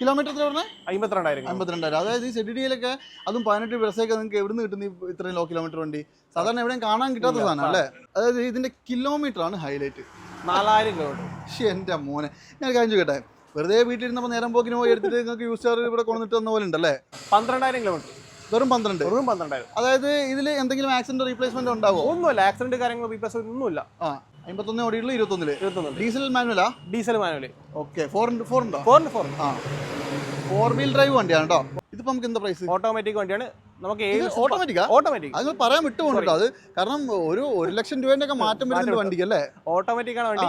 Kilometre എത്ര പറഞ്ഞത് അമ്പത്തിരണ്ടായിരം അമ്പത്തിരണ്ടായിരം. അതായത് ഈ സെഡിഡിയിലൊക്കെ അതും പതിനെട്ട് ദിവസമൊക്കെ നിങ്ങൾക്ക് എവിടെ നിന്ന് കിട്ടുന്ന ഇത്രയും ലോ കിലോമീറ്റർ വണ്ടി? സാധാരണ എവിടെയും കാണാൻ കിട്ടാത്ത സാധനം അല്ലേ? അതായത് ഇതിന്റെ കിലോമീറ്റർ ആണ് ഹൈലൈറ്റ് നാലായിരം കിലോമീറ്റർ. എന്റെ മോനെ. ഞാൻ കാര്യം ചോദിക്കട്ടെ? വെറുതെ വീട്ടിലിരുന്നപ്പോൾ നേരം പോക്കിന് പോയി എടുത്തിട്ട് നിങ്ങൾക്ക് യൂസ് ചാർജ് ഇവിടെ കൊണ്ടിട്ട് തന്ന പോലെ ഉണ്ടല്ലേ? പന്ത്രണ്ടായിരം കിലോമീറ്റർ. വെറും പന്ത്രണ്ട്? വെറും പന്ത്രണ്ടായിരം. അതായത് ഇതിൽ എന്തെങ്കിലും ആക്സിഡന്റ് റീപ്ലേസ്മെന്റ് ഉണ്ടാവോ? ഒന്നുമില്ല. ആക്സിഡന്റ് കാര്യങ്ങൾ റീപ്ലേസ്മെന്റ് ഒന്നുമില്ല. ആ. അമ്പത്തൊന്ന് ഓടിയുള്ള ഇരുപത്തൊന്നിൽ. Diesel മാനുവലാ diesel manual okay four four ഉണ്ടോ? ഫോറിന് ഫോർ ആ. ഫോർ വീൽ ഡ്രൈവ് വണ്ടിയാണ് കേട്ടോ ഇതിപ്പോ നമുക്ക് എന്താ പ്രൈസ് ഓട്ടോമാറ്റിക് വണ്ടിയാണ്. നമുക്ക് ഓട്ടോമാറ്റിക്കാ ഓട്ടോമാറ്റിക് അത് വിട്ടു പറയാൻ വിട്ടുപോകണ്ടോ അത് കാരണം ഒരു ഒരു ലക്ഷം രൂപേന്റെ ഒക്കെ മാറ്റം വരുന്നുണ്ട് വണ്ടിക്ക് അല്ലേ? ഓട്ടോമാറ്റിക് ആണ് വണ്ടി.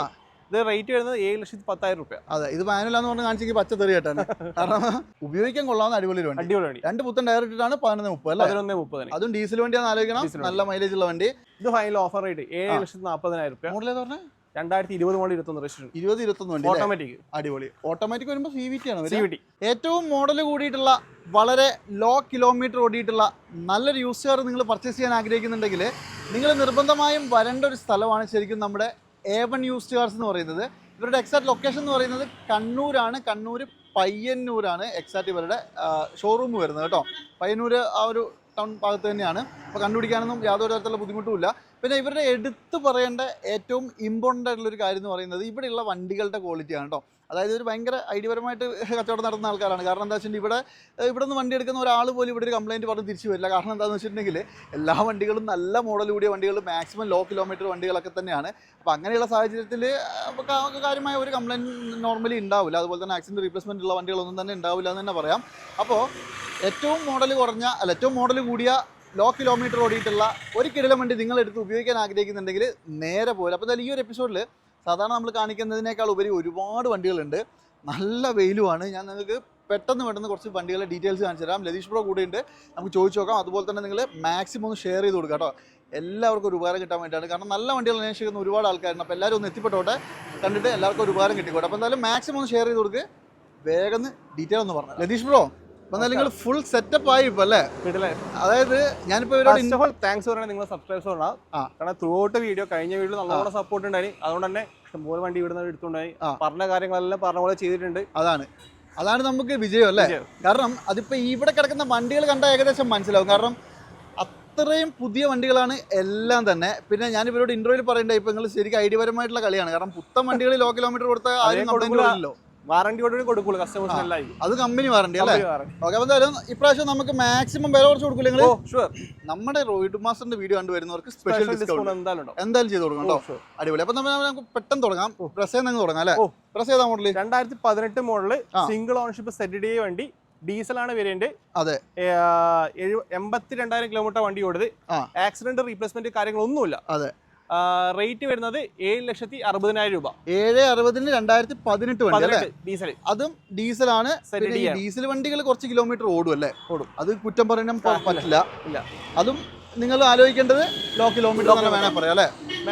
ഇത് റേറ്റ് വരുന്നത് ഏഴ് ലക്ഷത്തി പത്തായിരം റുപ്യ. അതെ ഇത് എന്ന് പറഞ്ഞ് കാണിച്ചെങ്കിൽ പച്ച തെറി കേട്ടാണ് കാരണം ഉപയോഗിക്കാൻ കൊള്ളാവുന്ന അടിപൊളി വണ്ടി. അടിപൊളി വണ്ടി. രണ്ട് പുത്തൻ ടയർ ഇട്ടിട്ടാണ് പതിനൊന്ന് മുപ്പത് അല്ലേ? പതിനൊന്ന് മുപ്പത് അതും ഡീസൽ വണ്ടിയാണ് ആലോചിക്കണം. നല്ല മൈലേജ് ഉള്ള വണ്ടി. ഇത് ഫൈനൽ ഓഫർ റേറ്റ് ഏഴ് ലക്ഷത്തി നാൽപ്പതിനായിരം റുപ്യ. മോഡൽ ഏതാ പറഞ്ഞത് രണ്ടായിരത്തി ഇരുപത് മോഡൽ ഇരുപത്തൊന്ന് രജിസ്ട്രേഷൻ ഇരുപത് ഇരുപത്തൊന്ന് വണ്ടി ഓട്ടോമാറ്റിക് അടിപൊളി. ഓട്ടോമാറ്റിക് വരുമ്പോൾ സി വി ടി ആണ് സി. വി ടി ഏറ്റവും മോഡൽ കൂടിയിട്ടുള്ള വളരെ ലോ കിലോമീറ്റർ ഓടിയിട്ടുള്ള നല്ലൊരു യൂസ് കാർ നിങ്ങൾ പർച്ചേസ് ചെയ്യാൻ ആഗ്രഹിക്കുന്നുണ്ടെങ്കിൽ നിങ്ങൾ നിർബന്ധമായും വരേണ്ട ഒരു സ്ഥലമാണ് ശരിക്കും നമ്മുടെ എ വൺ യൂസ്ഡ് കാർസ് എന്ന് പറയുന്നത്. ഇവരുടെ എക്സാക്ട് ലൊക്കേഷൻ എന്ന് പറയുന്നത് കണ്ണൂരാണ്. കണ്ണൂർ പയ്യന്നൂരാണ് എക്സാക്ട് ഇവരുടെ ഷോറൂം വരുന്നത് കേട്ടോ. പയ്യന്നൂർ ആ ഒരു ടൗൺ ഭാഗത്ത് തന്നെയാണ്. അപ്പോൾ കണ്ടുപിടിക്കാനൊന്നും യാതൊരു തരത്തിലുള്ള ബുദ്ധിമുട്ടുമില്ല പിന്നെ ഇവരുടെ എടുത്തു പറയേണ്ട ഏറ്റവും ഇമ്പോർട്ടന്റ് ആയിട്ടുള്ള ഒരു കാര്യം എന്ന് പറയുന്നത് ഇവിടെയുള്ള വണ്ടികളുടെ ക്വാളിറ്റിയാണ് കേട്ടോ. അതായത് ഒരു ഭയങ്കര ഐഡിയപരമായിട്ട് കച്ചവടം നടത്തുന്ന ആൾക്കാരാണ്. കാരണം എന്താ വെച്ചിട്ടുണ്ടെങ്കിൽ ഇവിടെ ഇവിടെ നിന്ന് വണ്ടി എടുക്കുന്ന ഒരാൾ പോലും ഇവിടെ ഒരു കംപ്ലയിന്റ് പറഞ്ഞ് തിരിച്ചു വരില്ല. കാരണം എന്താണെന്ന് വെച്ചിട്ടുണ്ടെങ്കിൽ എല്ലാ വണ്ടികളും നല്ല മോഡൽ കൂടിയ വണ്ടികൾ മാക്സിമം ലോ കിലോമീറ്റർ വണ്ടികളൊക്കെ തന്നെയാണ്. അപ്പോൾ അങ്ങനെയുള്ള സാഹചര്യത്തിൽ കാര്യമായ ഒരു കംപ്ലയിന്റ് നോർമലി ഉണ്ടാവില്ല. അതുപോലെ തന്നെ ആക്സിഡന്റ് റീപ്ലേസ്മെന്റ് ഉള്ള വണ്ടികളൊന്നും തന്നെ ഉണ്ടാവില്ല എന്ന് തന്നെ പറയാം. അപ്പോൾ ഏറ്റവും മോഡൽ കുറഞ്ഞ അല്ല ഏറ്റവും മോഡൽ കൂടിയ ലോ കിലോമീറ്റർ ഓടിയിട്ടുള്ള ഒരു കിടലം വണ്ടി നിങ്ങളെടുത്ത് ഉപയോഗിക്കാൻ ആഗ്രഹിക്കുന്നുണ്ടെങ്കിൽ നേരെ പോലെ അപ്പോൾ എന്തായാലും ഈ ഒരു എപ്പിസോഡിൽ സാധാരണ നമ്മൾ കാണിക്കുന്നതിനേക്കാൾ ഉപരി ഒരുപാട് വണ്ടികളുണ്ട്. നല്ല വെയിലുമാണ്. ഞാൻ നിങ്ങൾക്ക് പെട്ടെന്ന് പെട്ടെന്ന് കുറച്ച് വണ്ടികളുടെ ഡീറ്റെയിൽസ് കാണിച്ചു തരാം. ലതീഷ് കൂടെ ഉണ്ട്. നമുക്ക് ചോദിച്ചു നോക്കാം. അതുപോലെ തന്നെ നിങ്ങൾ മാക്സിമം ഒന്ന് ഷെയർ ചെയ്ത് കൊടുക്കുക കേട്ടോ. എല്ലാവർക്കും ഒരു ഉപകാരം കിട്ടാൻ വേണ്ടിയിട്ടാണ് കാരണം നല്ല വണ്ടികൾ അന്വേഷിക്കുന്ന ഒരുപാട് ആൾക്കാരുണ്ട്. അപ്പോൾ എല്ലാവരും ഒന്ന് എത്തിപ്പെട്ടോട്ടെ. കണ്ടിട്ട് എല്ലാവർക്കും ഒരു ഉപകാരം കിട്ടിക്കോട്ടെ. അപ്പോൾ എന്തായാലും മാക്സിമം ഒന്ന് ഷെയർ ചെയ്ത് കൊടുക്കുക വേഗം ഡീറ്റെയിൽ ഒന്ന് പറഞ്ഞു ലതീഷ് ബ്രോ. നിങ്ങൾ ഫുൾ സെറ്റപ്പ് ആയി ഇപ്പൊ അല്ലേ? അതായത് ഞാനിപ്പോ ഇവരോട് താങ്ക്സ് പറയണത് നിങ്ങൾ സബ്സ്ക്രൈബ്സ്. കാരണം ത്രൂ ഔട്ട് വീഡിയോ കഴിഞ്ഞ വീഡിയോ നല്ലോണം സപ്പോർട്ട് ഉണ്ടായി. അതുകൊണ്ട് തന്നെ ഇഷ്ടംപോലെ വണ്ടി ഇവിടുന്ന് എടുത്തുണ്ടായി. പറഞ്ഞ കാര്യങ്ങളെല്ലാം പറഞ്ഞ പോലെ ചെയ്തിട്ടുണ്ട്. അതാണ്. അതാണ് നമുക്ക് വിജയം അല്ലേ. കാരണം അതിപ്പോ ഇവിടെ കിടക്കുന്ന വണ്ടികൾ കണ്ട ഏകദേശം മനസ്സിലാവും. കാരണം അത്രയും പുതിയ വണ്ടികളാണ് എല്ലാം തന്നെ. പിന്നെ ഞാൻ ഇവരോട് ഇന്റർവ്യൂവിൽ പറയണ്ടേ ഇപ്പൊ നിങ്ങൾ ശരിക്കും ഐഡിയപരമായിട്ടുള്ള കളിയാണ്. കാരണം പുത്തൻ വണ്ടികൾ ലോ കിലോമീറ്റർ കൊടുത്ത ആരും കംപ്ലൈന്റ് കൊടുക്കൂല. ഇല്ലല്ലോ വാറണ്ടി കൊണ്ട് കൊടുക്കുള്ളൂ കസ്റ്റമേഴ്സിന് എല്ലാം അത് കമ്പനി വാറണ്ടി അല്ലേ? ഓക്കെ അപ്പൊ എന്തായാലും ഇപ്രാവശ്യം നമുക്ക് മാക്സിമം വില കുറച്ച് കൊടുക്കില്ല നിങ്ങൾ ഷുവർ നമ്മുടെ റോയിഡ് മാസ്റ്ററിന്റെ വീഡിയോ കണ്ടുവരുന്നവർക്ക് സ്പെഷ്യൽ സ്പെഷ്യൽ ഡിസ്കൗണ്ട് എന്തായാലും എന്തായാലും ചെയ്ത് കൊടുക്കണം കേട്ടോ. അടിപൊളി. അപ്പൊ നമ്മൾ നമുക്ക് പെട്ടെന്ന് തുടങ്ങാം. പ്രസ് ചെയ്ത് തുടങ്ങാം അല്ലേ. പ്രസ് ചെയ്താൽ മോഡൽ രണ്ടായിരത്തി പതിനെട്ട് model single ownership Z D വണ്ടി ആണ് വേരിയന്റ് അതെ. എൺപത്തി രണ്ടായിരം കിലോമീറ്റർ വണ്ടി ഓടുന്നത് ആക്സിഡന്റ് റീപ്ലേസ്മെന്റ് കാര്യങ്ങളൊന്നുമില്ല. അതെ. റേറ്റ് വരുന്നത് ഏഴ് ലക്ഷത്തി അറുപതിനായിരം രൂപ. ഏഴ് അറുപതിന് രണ്ടായിരത്തി പതിനെട്ട് വണ്ടി അല്ലേ? ഡീസൽ അതും ഡീസലാണ്. ഡീസൽ വണ്ടികൾ കുറച്ച് കിലോമീറ്റർ ഓടും അല്ലേ? ഓടും. അത് കുറ്റം പറയാൻ പറ്റില്ല. ഇല്ല. അതും നിങ്ങൾ ആലോചിക്കേണ്ടത് ലോ കിലോമീറ്റർ തന്നെ വേണേ. പറയാം അല്ലേ?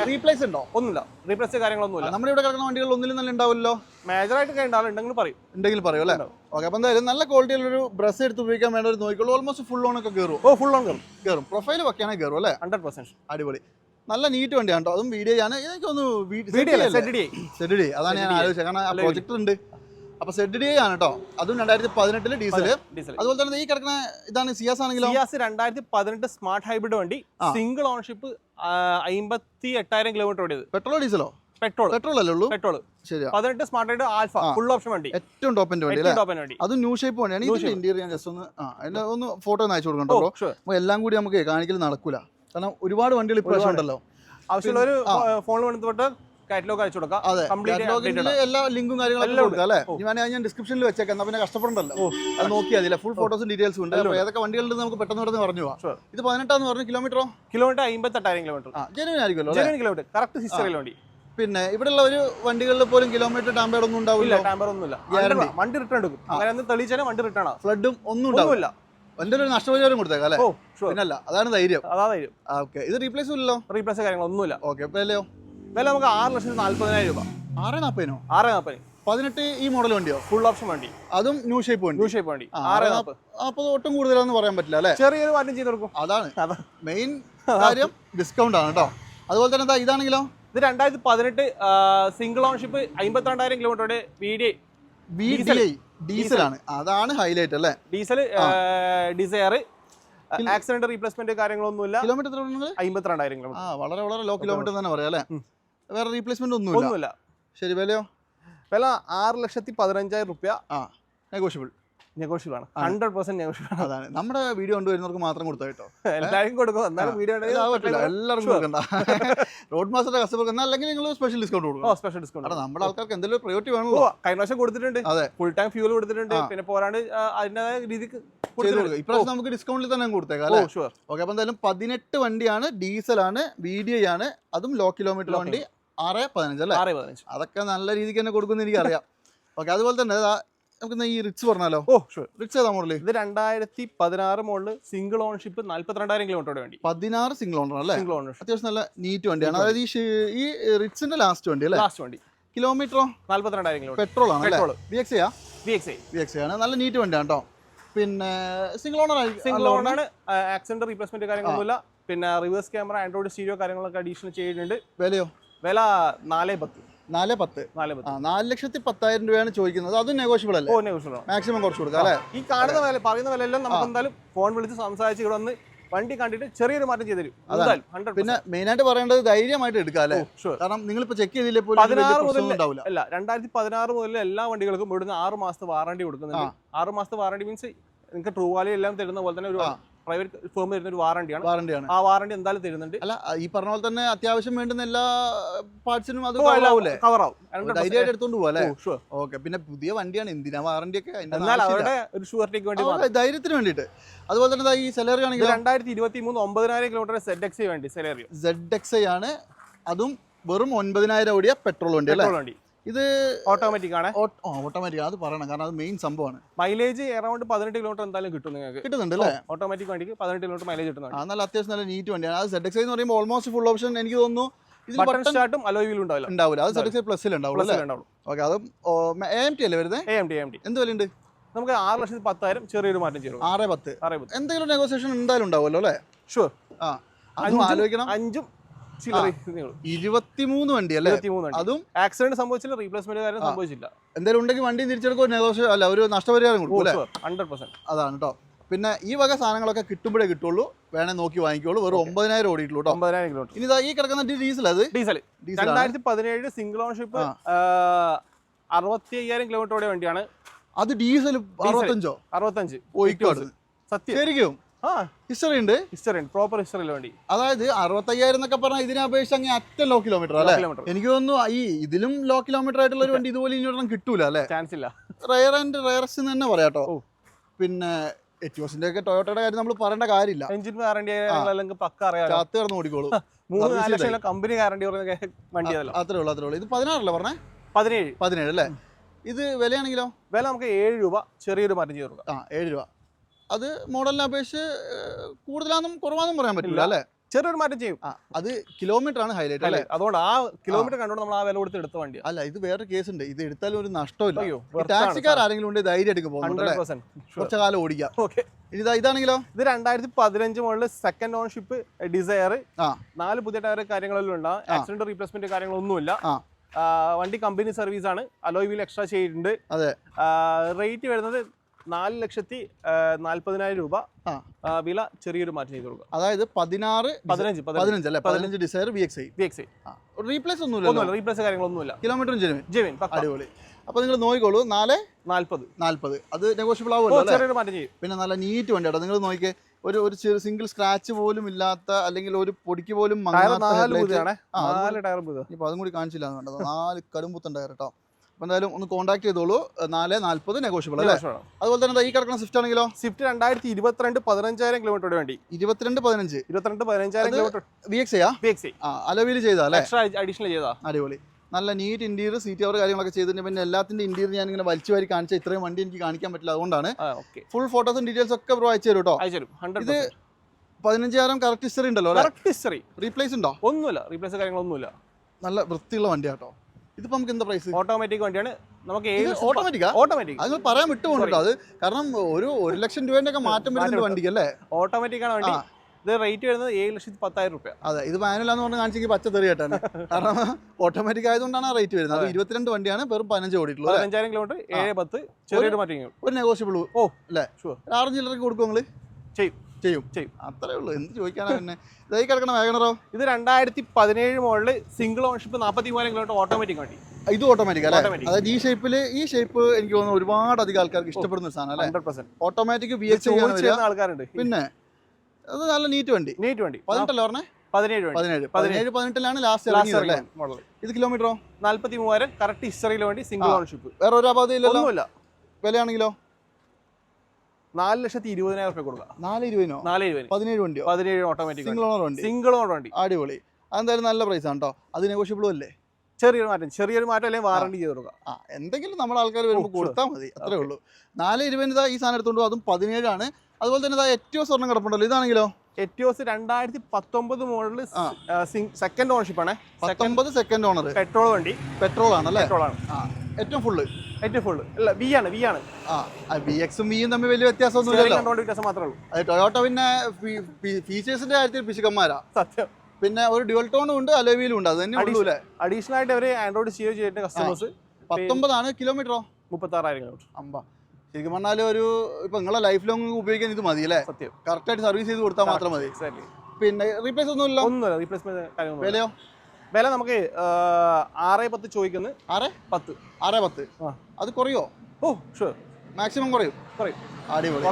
റീപ്ലേസ് ഉണ്ടോ? ഒന്നുമില്ല. റീപ്ലേസ് കാര്യങ്ങളൊന്നുമില്ല. നമ്മുടെ ഇവിടെ കിടക്കുന്ന വണ്ടികൾ ഒന്നിലും നല്ല ഉണ്ടാവില്ലല്ലോ? മേജറായിട്ട് ഉണ്ടെങ്കിൽ പറയും. ഉണ്ടെങ്കിൽ പറയും അല്ലേ. ഓക്കെ അപ്പം എന്തായാലും നല്ല ക്വാളിറ്റിയിലൊരു ബ്രസ് എടുത്ത് ഉപയോഗിക്കാൻ വേണ്ട ഒരു നോക്കിക്കോളൂ ഓൾമോസ്റ്റ് ഫുൾ ഓൺ ഒക്കെ കയറും ഓ ഫുൾ ഓൺ കയറും കയറും പ്രൊഫൈൽ വെക്കാണെങ്കിൽ കയറും അല്ലേ? ഹൺഡ്രഡ് പെർസെന്റ് അടിപൊളി. നല്ല നീറ്റ് വണ്ടിയാണ് കേട്ടോ. അതും വീഡിയോ ഞാൻ എനിക്കൊന്ന് സെഡ് ഡി അതാണ് ഞാൻ. ആലോചിച്ചത്. കാരണം ആ പ്രൊജക്ടർ ഉണ്ട്. അപ്പൊ സെഡ് ഡി ആണ് കേട്ടോ. അതും രണ്ടായിരത്തി പതിനെട്ടിൽ ഡീസൽ ഡീസൽ അതുപോലെ തന്നെ ഈ കിടക്കുന്ന ഇതാണ് സിയാസ് ആണെങ്കിലും? സിയാസ് രണ്ടായിരത്തി പതിനെട്ട് സ്മാർട്ട് ഹൈബ്രിഡ് വണ്ടി. സിംഗിൾ ഓൺഷിപ്പ് അമ്പത്തി എട്ടായിരം കിലോമീറ്റർ ഓടിയത്. പെട്രോളോ ഡീസലോ? പെട്രോൾ പെട്രോൾ അല്ലേ ഉള്ളൂ? പെട്രോൾ ശരി പതിനെട്ട് സ്മാർട്ട് ആയിട്ട് ആൽഫ ഫുൾ ഓപ്ഷൻ വണ്ടി. ഏറ്റവും ടോപ്പ് എൻഡ് വണ്ടി ടോപ്പിന് വണ്ടി. അത് ന്യൂ ഷേപ്പ് വണ്ടിയാണ്. ഇതിന്റെ ഇന്റീരിയർ ഞാൻ ജസ്റ്റ് ഒന്ന് ആ ഒന്ന് ഫോട്ടോ ഒന്ന് അയച്ചു കൊടുക്കണ്ടോ ഓ ബ്രോ ഷുവർ അപ്പൊ എല്ലാം കൂടി നമുക്ക് കാണിക്കൽ നടക്കൂല. കാരണം ഒരുപാട് വണ്ടികൾ ഇപ്രാവശ്യം ഒരുപാട്. ഉണ്ടല്ലോ. ആവശ്യമുള്ള ഒരു ഫോണിൽ ബന്ധപ്പെട്ട് കാറ്റലോഗ് അയച്ചു കൊടുക്കാം. കാറ്റലോഗിൽ എല്ലാ ലിങ്കും കാര്യങ്ങളും കൊടുക്കാം അല്ലേ. ഞാൻ ഞാൻ ഡിസ്ക്രിപ്ഷനിൽ വെച്ചേക്കാം. എന്നാൽ പിന്നെ കഷ്ടപ്പെടണ്ടല്ലോ. അത് നോക്കിയാൽ അതിലെ ഫുൾ ഫോട്ടോസും ഡീറ്റെയിൽസും ഉണ്ട് ഏതൊക്കെ വണ്ടികളുണ്ടെന്ന് നമുക്ക് പെട്ടെന്ന് പെട്ടെന്ന് പറഞ്ഞു പോവാം. ഇത് പതിനെട്ടാന്ന് പറഞ്ഞു കിലോമീറ്ററോ കിലോമീറ്റർ അമ്പത്തെട്ടായിരം കിലോമീറ്റർ ജെനുവിൻ ആയിരിക്കുമല്ലോ ജെനുവിൻ കിലോമീറ്റർ കറക്റ്റ് ഹിസ്റ്ററിയിൽ വണ്ടി. പിന്നെ ഇവിടെയുള്ള ഒരു വണ്ടികളിൽ പോലും കിലോമീറ്റർ ടാമ്പേർ ഒന്നും ഉണ്ടാവില്ല. ടാമ്പേർ ഒന്നുമില്ല. വണ്ടി റിട്ടേൺ എടുക്കും. അങ്ങനെ തെളിയിച്ചാലും വണ്ടി റിട്ടേൺ ആണ് ഫ്ലഡും ഒന്നും ഉണ്ടാവില്ല. എന്റെ ഒരു നഷ്ടപരിഹാരം കൊടുത്തേക്കാം അല്ലേ? ഓ ഷുവർ പിന്നല്ല അതാണ് ധൈര്യം. അതാ ധൈര്യം. ഓക്കെ ഇത് റീപ്ലേസ് ഇല്ലല്ലോ? റീപ്ലേസ് കാര്യങ്ങളൊന്നുമില്ല. ഓക്കെ വിലയോ? വില നമുക്ക് ആറ് ലക്ഷത്തി നാല്പതിനായിരം രൂപ. ആറ് നാപ്പതിനോ? ആറ് നാൽപ്പത് പതിനെട്ട് ഈ മോഡൽ വണ്ടിയോ? ഫുൾ ഓപ്ഷൻ വണ്ടി. അതും ന്യൂ ഷേപ്പ് വണ്ടി. ന്യൂ ഷേപ്പ് വണ്ടി. ആറ് നാൽപ്പത് അപ്പൊ ഒട്ടും കൂടുതലാന്ന് പറയാൻ പറ്റില്ല അല്ലേ? ചെറിയൊരു മാറ്റം ചെയ്ത് കൊടുക്കും. അതാണ്. മെയിൻ കാര്യം ഡിസ്കൗണ്ട് ആണ് കേട്ടോ അതുപോലെ തന്നെ എന്താ ഇതാണെങ്കിലോ? ഇത് രണ്ടായിരത്തി പതിനെട്ട് സിംഗിൾ ഓൺഷിപ്പ് അമ്പത്തിരണ്ടായിരം കിലോമീറ്ററുടെ V D V D I ഡീസലാണ് അതാണ് ഹൈലൈറ്റ് അല്ലേ? ഡീസൽ ഡിസയർ ആക്സിഡന്റ് റീപ്ലേസ്മെന്റ് കാര്യങ്ങളൊന്നുമില്ല. കിലോമീറ്റർ അമ്പത്തിരണ്ടായിരം കിലോമീറ്റർ ആ വളരെ വളരെ ലോ കിലോമീറ്റർ തന്നെ പറയാം അല്ലേ? വേറെ റീപ്ലേസ്മെന്റ് ഒന്നുമില്ല. ശരി വിലയോ? വില ആറ് ലക്ഷത്തി പതിനഞ്ചായിരം റുപ്യ. ആ നെഗോഷ്യബിൾ നെഗോഷ്യബിൾ ആണ്. ഹൺഡ്രഡ് പെർസെന്റ് നെഗോഷ്യബിൾ ആണ്. അതാണ്. നമ്മുടെ വീഡിയോ കണ്ടുവരുന്നവർക്ക് മാത്രം കൊടുത്തു കേട്ടോ? എല്ലാവർക്കും കൊടുക്കും. എന്നാലും വീഡിയോ ഇല്ല, എല്ലാവർക്കും കൊടുക്കണ്ട. റോഡ് മാസ്റ്റർ കസ്റ്റമർക്ക് എന്നാൽ അല്ലെങ്കിൽ നിങ്ങൾ സ്പെഷ്യൽ ഡിസ്കൗണ്ട് കൊടുക്കും. സ്പെഷ്യൽ ഡിസ്കൗണ്ട് നമ്മുടെ ആൾക്കാർക്ക് എന്തെങ്കിലും പ്രയോറിറ്റി വേണമല്ലോ. കഴിഞ്ഞ പ്രാവശ്യം കൊടുത്തിട്ടുണ്ട്. അതെ. ഫുൾ ടൈം ഫ്യൂൽ കൊടുത്തിട്ടുണ്ട് പിന്നെ പോരാണ്ട് അതിന്റെതായ രീതിക്ക്. ഇപ്രാവശ്യം നമുക്ക് ഡിസ്കൗണ്ടിൽ തന്നെ കൊടുത്തേക്കാം അല്ലേ? ഷുവർ ഓക്കെ അപ്പം എന്തായാലും പതിനെട്ട് വണ്ടിയാണ് ഡീസലാണ് വി ഡി ഐ ആണ്. അതും ലോ കിലോമീറ്റർ വണ്ടി ആറ് പതിനഞ്ച് അല്ലേ? ആറ് പതിനഞ്ച്. അതൊക്കെ നല്ല രീതിക്ക് തന്നെ കൊടുക്കുമെന്ന് എനിക്കറിയാം. ഓക്കെ അതുപോലെ തന്നെ നമുക്ക് ഈ റിച്ച് പറഞ്ഞാലോ? ഓ ഷുവർ റിച്ച് ഏതാ മോഡൽ? ഇത് രണ്ടായിരത്തി പതിനാറ് മോഡൽ സിംഗിൾ ഓൺഷിപ്പ് നാല്പത്തിരണ്ടായിരം കിലോമീറ്റർ വേണ്ടി. പതിനാറ് സിംഗിൾ ഓണർ അല്ലേ? സിംഗിൾ ഓണർ അത്യാവശ്യം നല്ല നീറ്റ് വണ്ടിയാണ്. അതായത് ഈ ഈ റിച്ചിന്റെ ലാസ്റ്റ് വണ്ടി അല്ലേ? ലാസ്റ്റ് വണ്ടി. കിലോമീറ്ററോ നാല്പത്തിരണ്ടായിരം കിലോമീറ്റർ പെട്രോൾ ആണ് പെട്രോൾ ബി എക്സ് ആ? വി എക്സ് ഐ എക്സ് ആണ്. നല്ല നീറ്റ് വണ്ടിയാണ് കേട്ടോ പിന്നെ സിംഗിൾ ഓണർ സിംഗിൾ ഓണറാണ് ആക്സിഡന്റ് റീപ്ലേസ്മെന്റ് കാര്യങ്ങളൊന്നുമില്ല. പിന്നെ റിവേഴ്സ് ക്യാമറ ആൻഡ്രോയിഡ് സ്റ്റീരിയോ കാര്യങ്ങളൊക്കെ അഡീഷണൽ ചെയ്തിട്ടുണ്ട്. വിലയോ? വില നാല് പത്ത്. നാല് പത്ത്. നാല് ലക്ഷത്തി പത്തായിരം രൂപയാണ് ചോദിക്കുന്നത്. അതും നെഗോഷ്യബിൾ അല്ലേ? മാക്സിമം കുറച്ച് കൊടുക്കാം അല്ലേ? ഈ കാണുന്ന വില പറയുന്ന വില എല്ലാം നമുക്ക് എന്തായാലും ഫോൺ വിളിച്ച് സംസാരിച്ച് ഇവിടെ വന്ന് വണ്ടി കണ്ടിട്ട് ചെറിയൊരു മാറ്റം ചെയ്തു തരും. പിന്നെ മെയിൻ ആയിട്ട് പറയേണ്ടത് ധൈര്യമായിട്ട് എടുക്കാം അല്ലേ? കാരണം നിങ്ങൾ ഇപ്പൊ ചെക്ക് ചെയ്തില്ലേ പതിനാറ് മുതൽ ഉണ്ടാവില്ല. അല്ല രണ്ടായിരത്തി പതിനാറ് മുതൽ എല്ലാ വണ്ടികൾക്കും ഇവിടുന്ന് ആറ് മാസത്തെ വാറണ്ടി കൊടുക്കുന്നുണ്ട്. ആറ് മാസത്തെ വാറണ്ടി മീൻസ് നിങ്ങൾക്ക് ട്രൂ വാലി എല്ലാം തരുന്ന പോലെ തന്നെ ഒരു. പ്രൈവറ്റ് ഫേം തരുന്ന ഒരു വാറണ്ടിയാണ്. വാറണ്ടിയാണ്. ആ വാറണ്ടി എന്തായാലും തരുന്നുണ്ട്. അല്ല ഈ പറഞ്ഞ പോലെ തന്നെ അത്യാവശ്യം വേണ്ടുന്ന എല്ലാ പാർട്സിനും അത് കവർ ആവും. ധൈര്യമായിട്ട് എടുത്തോണ്ട് അല്ലേ? ഓക്കെ പിന്നെ പുതിയ വണ്ടിയാണ് എന്തിനാ വാറണ്ടി ഒക്കെ അതിന്റെ എന്നാൽ അവരുടെ ഒരു ഷുവർട്ടിക്ക് വേണ്ടി ധൈര്യത്തിന് വേണ്ടിട്ട് അതുപോലെ തന്നെ ഈ സെലറി ആണെങ്കിൽ രണ്ടായിരത്തി ഇരുപത്തി മൂന്ന് ഒമ്പതിനായിരം കിലോമീറ്റർ സെഡ് എക്സ് വേണ്ടി സെലറി സെഡ് എക്സ് ആണ് അതും വെറും ഒൻപതിനായിരം ഓടിയ പെട്രോൾ വണ്ടി അല്ലേ? വണ്ടി. ഇത് ഓട്ടോമാറ്റിക് ആണ്? ഓട്ടോമാറ്റിക് അത് പറയണം. കാരണം അത് മെയിൻ സംഭവമാണ്. മൈലേജ് അറൗണ്ട് പതിനെട്ട് കിലോമീറ്റർ എന്തായാലും കിട്ടും നിങ്ങൾക്ക്. കിട്ടുന്നുണ്ട് അല്ലേ ഓട്ടോമാറ്റിക് വണ്ടിക്ക് പതിനെട്ട് കിലോമീറ്റർ മൈലേജ് കിട്ടുന്നുണ്ട്. നല്ല അത്യാവശ്യം നല്ല നീറ്റ് വണ്ടിയാണ്. അത് സെഡ് എക്സ് എന്ന് പറയുമ്പോൾ ഓൾമോസ്റ്റ് ഫുൾ ഓപ്ഷൻ എനിക്ക് തോന്നുന്നു. ബട്ടൺ സ്റ്റാർട്ടും അലോയ് വീലും ഉണ്ടാവില്ല. ഉണ്ടാവില്ല. അത് സെഡ് എക്സ് പ്ലസ്സിൽ ഉണ്ടാവില്ല. ഓക്കെ അതും എ എം ടി അല്ലേ വരുന്നത് A M T M T എന്ത് വിലയുണ്ട്? നമുക്ക് ആറ് ലക്ഷത്തി പത്തായിരം ചെറിയൊരു മാറ്റം ചെയ്യും ആറ് പത്ത്. ആറ് എന്തെങ്കിലും നെഗോസിയേഷൻ എന്തായാലും ഉണ്ടാവുമല്ലോ അല്ലേ? ഷുവർ ആ അതും അഞ്ചും ആലോചിക്കണം. അഞ്ചും ഇരുപത്തിമൂന്ന് വണ്ടി അല്ലേ? അതും ആക്സിഡന്റ് സംഭവിച്ചില്ല റീപ്ലേസ്മെന്റ് കാര്യം സംഭവിച്ചില്ല. എന്തെങ്കിലും ഉണ്ടെങ്കിൽ വണ്ടി തിരിച്ചെടുക്കും അല്ല ഒരു നഷ്ടപരിഹാരം കൊടുക്കും അല്ലേ? ഹൺഡ്രഡ് പെർസെന്റ് അതാണ് കേട്ടോ പിന്നെ ഈ വക സാധനങ്ങളൊക്കെ കിട്ടുമ്പോഴേ കിട്ടുള്ളൂ. വേണേ നോക്കി വാങ്ങിക്കോളൂ. വെറും ഒമ്പതിനായിരം ഓടിയിട്ടുള്ളൂ കേട്ടോ ഒമ്പതിനായിരം കിലോ ഇനി ഈ കിടക്കുന്ന ഡീസൽ അത്? ഡീസൽ രണ്ടായിരത്തി പതിനേഴ് സിംഗിൾ ഓൺഷിപ്പ് അറുപത്തി അയ്യായിരം കിലോമീറ്റർ വണ്ടിയാണ്. അത് ഡീസൽ അറുപത്തഞ്ചോ? അറുപത്തഞ്ച്. സത്യം. ശരിക്കും? ആ ഹിസ്റ്ററി ഉണ്ട്. ഹിസ്റ്ററി പ്രോപ്പർ വേണ്ടി. അതായത് അറുപത്തയ്യായിരം എന്നൊക്കെ പറഞ്ഞാൽ ഇതിനെ അപേക്ഷിച്ച് അങ്ങ് അറ്റ ലോ കിലോമീറ്റർ അല്ലേ? എനിക്ക് തോന്നുന്നു ഈ ഇതിലും ലോ കിലോമീറ്റർ ആയിട്ടുള്ള ഒരു വണ്ടി ഇതുപോലെ ഇനി ഒരെണ്ണം കിട്ടൂല അല്ലേ? ചാൻസ് ഇല്ല. റയർ ആൻഡ് റയറസ്റ്റ് എന്ന് തന്നെ പറയാട്ടോ പിന്നെ എറ്റിയോസിന്റെ ഒക്കെ ടൊയോട്ടയുടെ കാര്യം നമ്മൾ പറയേണ്ട കാര്യമില്ല. എഞ്ചിൻ വാറണ്ടി അല്ലെങ്കിൽ പക്ക അറിയാലോ. ചാത്ത് കിടന്ന് ഓടിക്കോളൂ. മൂന്ന് നാല് ലക്ഷം കമ്പനി വണ്ടി അത്രേ ഉള്ളൂ അത്രേ ഉള്ളൂ. ഇത് പതിനാറല്ലേ പറഞ്ഞേ? പതിനേഴ്. പതിനേഴ് അല്ലേ? ഇത് വിലയാണെങ്കിലോ? വില നമുക്ക് ഏഴ് രൂപ ചെറിയൊരു മാറ്റം ചെയ്ത് കൊടുക്കാം. ആ ഏഴ് രൂപ. അത് മോഡലിനെ അപേക്ഷിച്ച് കൂടുതലാന്നും കൂടുതലാണെന്നും കുറവാണെന്നും പറയാൻ പറ്റില്ല അല്ലേ? ചെറിയൊരു മാറ്റം ചെയ്യും. അത് കിലോമീറ്റർ ആണ് ഹൈലൈറ്റ് അല്ലേ? അതുകൊണ്ട് ആ കിലോമീറ്റർ കണ്ടുകൊണ്ട് നമ്മൾ ആ വില കൊടുത്ത് എടുത്ത വണ്ടി അല്ല ഇത് വേറെ കേസ് ഉണ്ട് ഇത് എടുത്താലും ഒരു നഷ്ടമില്ല ടാക്സിക്കാർ ആരെങ്കിലും ഉണ്ട് ധൈര്യം എടുക്കും കുറച്ച് കാലം ഓടിക്കാം. ഓക്കെ ഇതാ ഇതാണെങ്കിലോ? ഇത് രണ്ടായിരത്തി പതിനഞ്ച് മുകളിൽ സെക്കൻഡ് ഓൺഷിപ്പ് ഡിസയർ നാല് പുതിയ ടയർ കാര്യങ്ങളെല്ലാം ഉണ്ടാവും ആക്സിഡന്റ് റീപ്ലേസ്മെന്റ് കാര്യങ്ങളൊന്നുമില്ല. വണ്ടി കമ്പനി സർവീസ് ആണ്. അലോയ് വീൽ എക്സ്ട്രാ ചെയ്തിട്ടുണ്ട്. അതെ. റേറ്റ് വരുന്നത് നാല് ലക്ഷത്തി നാല്പതിനായിരം രൂപ വില ചെറിയൊരു മാറ്റം ചെയ്ത് കൊടുക്കുക അതായത് പതിനാറ് പതിനഞ്ച് പതിനഞ്ച്. അല്ലെ? പതിനഞ്ച്. Dzire V X I V X I replace ഒന്നും ഒന്നുമില്ല റീപ്ലേസ് കാര്യങ്ങളൊന്നുമില്ല. കിലോമീറ്ററും ജനുവൻ? പക്ക. അടിപൊളി. അപ്പോൾ നിങ്ങൾ നോക്കിക്കോളൂ നാല്? നാൽപ്പത് നാൽപ്പത് അത് നെഗോഷ്യബിൾ ആവുമല്ലോ മാറ്റം ചെയ്യും. പിന്നെ നല്ല നീറ്റ് വണ്ടി കേട്ടോ. നിങ്ങൾ നോക്കിയേ ഒരു ഒരു ചെറിയ സിംഗിൾ സ്ക്രാച്ച് പോലും ഇല്ലാത്ത അല്ലെങ്കിൽ ഒരു പൊടിക്ക് പോലും അതും കൂടി കാണിച്ചില്ല നാല് കടുംപുത്തൻ ടയർ കേട്ടോ. അപ്പോൾ എന്തായാലും ഒന്ന് കോൺടാക്ട് ചെയ്തോളൂ. നാല് നാൽപ്പത് നെഗോഷ്യബിൾ അല്ലേ? അതുപോലെ തന്നെ ഈ കിടക്കുന്ന സ്വിഫ്റ്റ് ആണെങ്കിലോ? സ്വിഫ്റ്റ് രണ്ടായിരത്തി ഇരുപത്തിരണ്ട് പതിനഞ്ചായിരം കിലോമീറ്റർ വേണ്ടി. ഇരുപത്തിരണ്ട് പതിനഞ്ച്. ഇരുപത്തിരണ്ട് പതിനഞ്ചായിരം കിലോമീറ്റർ വി എക്സ് ആ? എക്സ് ആ അലവിൽ ചെയ്താ അല്ലേ? എക്സ്ട്രാ അഡീഷണൽ ചെയ്താ അടിപൊളി. നല്ല നീറ്റ് ഇന്റീരിയർ സീറ്റ് അവർ കാര്യങ്ങളൊക്കെ ചെയ്തിട്ട് പിന്നെ എല്ലാത്തിന്റെ ഇന്റീരിയർ ഞാൻ ഇങ്ങനെ വലിച്ചു വാരി കാണിച്ച ഇത്രയും വണ്ടി എനിക്ക് കാണിക്കാൻ പറ്റില്ല. അതുകൊണ്ടാണ് ഫുൾ ഫോട്ടോസും ഡീറ്റെയിൽസ് ഒക്കെ ബ്രോ അയച്ചു തരും കേട്ടോ ഇത് പതിനഞ്ചായിരം കറക്റ്റ് ഹിസ്റ്ററി ഉണ്ടല്ലോ കറക്റ്റ് ഹിസ്റ്ററി റീപ്ലേസ് ഉണ്ടോ? ഒന്നുമില്ല. റീപ്ലേസ് കാര്യങ്ങളൊന്നുമില്ല. നല്ല വൃത്തിയുള്ള വണ്ടിയാട്ടോ ഇതിപ്പോ നമുക്ക് എന്താ പ്രൈസ് ഓട്ടോമാറ്റിക് വണ്ടിയാണ്. നമുക്ക് ഏഴ് ഓട്ടോമാറ്റിക്കാ ഓട്ടോമാറ്റിക് അത് പറയാൻ വിട്ടുപോകണ്ടോ അത് കാരണം ഒരു ഒരു ലക്ഷം രൂപേന്റെ ഒക്കെ മാറ്റം വരുന്നുണ്ട് വണ്ടിക്ക് അല്ലേ? ഓട്ടോമാറ്റിക് ആണ് വണ്ടി. ഇത് റേറ്റ് വരുന്നത് ഏഴ് ലക്ഷത്തി പത്തായിരം റുപ്യ. അതെ. ഇത് മാനുവലാന്ന് പറഞ്ഞ് കാണിച്ചെങ്കിൽ പച്ച തെറി കേട്ടാണ്. കാരണം ഓട്ടോമാറ്റിക് ആയതുകൊണ്ടാണ് ആ റേറ്റ് വരുന്നത്. അത്. ഇരുപത്തിരണ്ട് വണ്ടിയാണ് വെറും പതിനഞ്ച് ഓടിയിട്ടുള്ളൂ അല്ലേ? പതിനഞ്ചായിരം കിലോമീറ്റർ ഏഴ് പത്ത് ചെറിയൊരു മാറ്റം ഒരു നെഗോഷ്യബിൾ ഓ അല്ലേ? ഷുവർ ആറ് ചില്ലറക്ക് കൊടുക്കും നിങ്ങൾ ചെയ്യും. ചെയ്യും. ചെയ്യും. അത്രേ ഉള്ളൂ. എന്ത് ചോദിക്കാനാ പിന്നെ? ഇതായി കിടക്കണം വേഗണറോ? ഇത് രണ്ടായിരത്തി പതിനേഴ് മോഡൽ സിംഗിൾ ഓൺഷിപ്പ് നാൽപ്പത്തി മൂവായിരം കിലോമീറ്റർ ഓട്ടോമാറ്റിക് വണ്ടി. ഇത് ഓട്ടോമാറ്റിക് അല്ലേ. അതായത് ഈ ഷേപ്പിൽ ഈ ഷേപ്പ് എനിക്ക് തോന്നുന്നു ഒരുപാട് അധികം ആൾക്കാർക്ക് ഇഷ്ടപ്പെടുന്ന ഒരു സാധനം അല്ലേ? Hundred percent automatic B H ആൾക്കാരുണ്ട്. പിന്നെ അത് നല്ല നീറ്റ് വണ്ടി. നീറ്റ് വണ്ടി. പതിനെട്ടല്ലേ പറഞ്ഞേ? പതിനേഴ് വണ്ടി. പതിനേഴ്. പതിനേഴ്. പതിനെട്ടിലാണ് ലാസ്റ്റ് ലാസ്റ്റ് അല്ലേ? ഇത് കിലോമീറ്ററോ നാല്പത്തി മൂവായിരം കറക്റ്റ് ഹിസ്റ്ററിയിൽ വേണ്ടി സിംഗിൾ ഓൺഷിപ്പ് വേറെ ഒരു ഒന്നുമില്ല. വിലയാണെങ്കിലോ? നാല് ലക്ഷത്തി ഇരുപതിനായിരം റുപ്യ കൊടുക്കുക. നാല് ഇരുപതിനോ? നാല് ഇരുപതിന്. പതിനേഴ് വണ്ടിയോ? പതിനേഴ് ഓട്ടോമാറ്റിക് സിംഗിൾ ഓണർ വണ്ടി. സിംഗിൾ ഓൺ വണ്ടി. അടിപൊളി. അതെന്തായാലും നല്ല പ്രൈസ് ആണ് കേട്ടോ അത് നെഗോഷ്യബിളും അല്ലേ? ചെറിയൊരു മാറ്റം. ചെറിയൊരു മാറ്റം അല്ലെങ്കിൽ വാറണ്ടി ചെയ്ത് കൊടുക്കുക. ആ എന്തെങ്കിലും നമ്മുടെ ആൾക്കാർ വരുമ്പോൾ കൊടുത്താൽ മതി. അത്രേ ഉള്ളൂ. നാല് ഇരുപതിന് ഈ സാധനം എടുത്തോണ്ട് അതും പതിനേഴാണ്. അതുപോലെ തന്നെ ഏറ്റവും സ്വർണം കിടപ്പുണ്ടല്ലോ. ഇതാണെങ്കിലോ? എറ്റിയോസ് രണ്ടായിരത്തി പത്തൊമ്പത് മോഡൽ സെക്കൻഡ് ഓണർഷിപ്പ് ആണ്. പത്തൊമ്പത് സെക്കൻഡ് ഓണർ പെട്രോൾ വണ്ടി. പെട്രോൾ ആണല്ലേ? പെട്രോൾ ആണ്. ആ. ഏറ്റവും ഫുള്ള് ഏറ്റവും ഫുള്ള് അല്ല വി ആണ് വി ആണ്. ആ ബി എക്സും വിയും തമ്മിൽ വലിയ വ്യത്യാസമൊന്നുമില്ലല്ലോ വ്യത്യാസം മാത്രമേ ഉള്ളൂ. അത് ടൊയോട്ട പിന്നെ ഫീച്ചേഴ്സിന്റെ കാര്യത്തിൽ പിശുക്കന്മാരാ. സത്യം. പിന്നെ ഒരു ഡ്യുവൽ ടോണും ഉണ്ട് അലോവിയിലും ഉണ്ട് അത് തന്നെ അഡീഷണൽ ആയിട്ട് അവർ ആൻഡ്രോയിഡ് സിഒ ചെയ്തിട്ട് കസ്റ്റമേഴ്സ് പത്തൊമ്പതാണ് കിലോമീറ്ററോ മുപ്പത്തി ആറായിരം കിലോമീറ്റർ അമ്പ. ശരിക്കും പറഞ്ഞാൽ ഒരു ഇപ്പൊ നിങ്ങളെ ലൈഫ് ലോങ് ഉപയോഗിക്കാൻ ഇത് മതി അല്ലേ? സത്യം. കറക്റ്റ് ആയിട്ട് സർവീസ് ചെയ്ത് കൊടുത്താൽ മാത്രം മതി. പിന്നെ റീപ്ലേസ് ഒന്നും ഇല്ല ഒന്നുമില്ല റീപ്ലേസ്മെന്റ് വിലയോ? വില നമുക്ക് ആറ് പത്ത് ചോദിക്കുന്നു. ആറ് പത്ത്. ആറ് പത്ത്. അത് കുറയോ? ഓ ഷുവർ മാക്സിമം കുറയും. കുറയും. അടിപൊളി.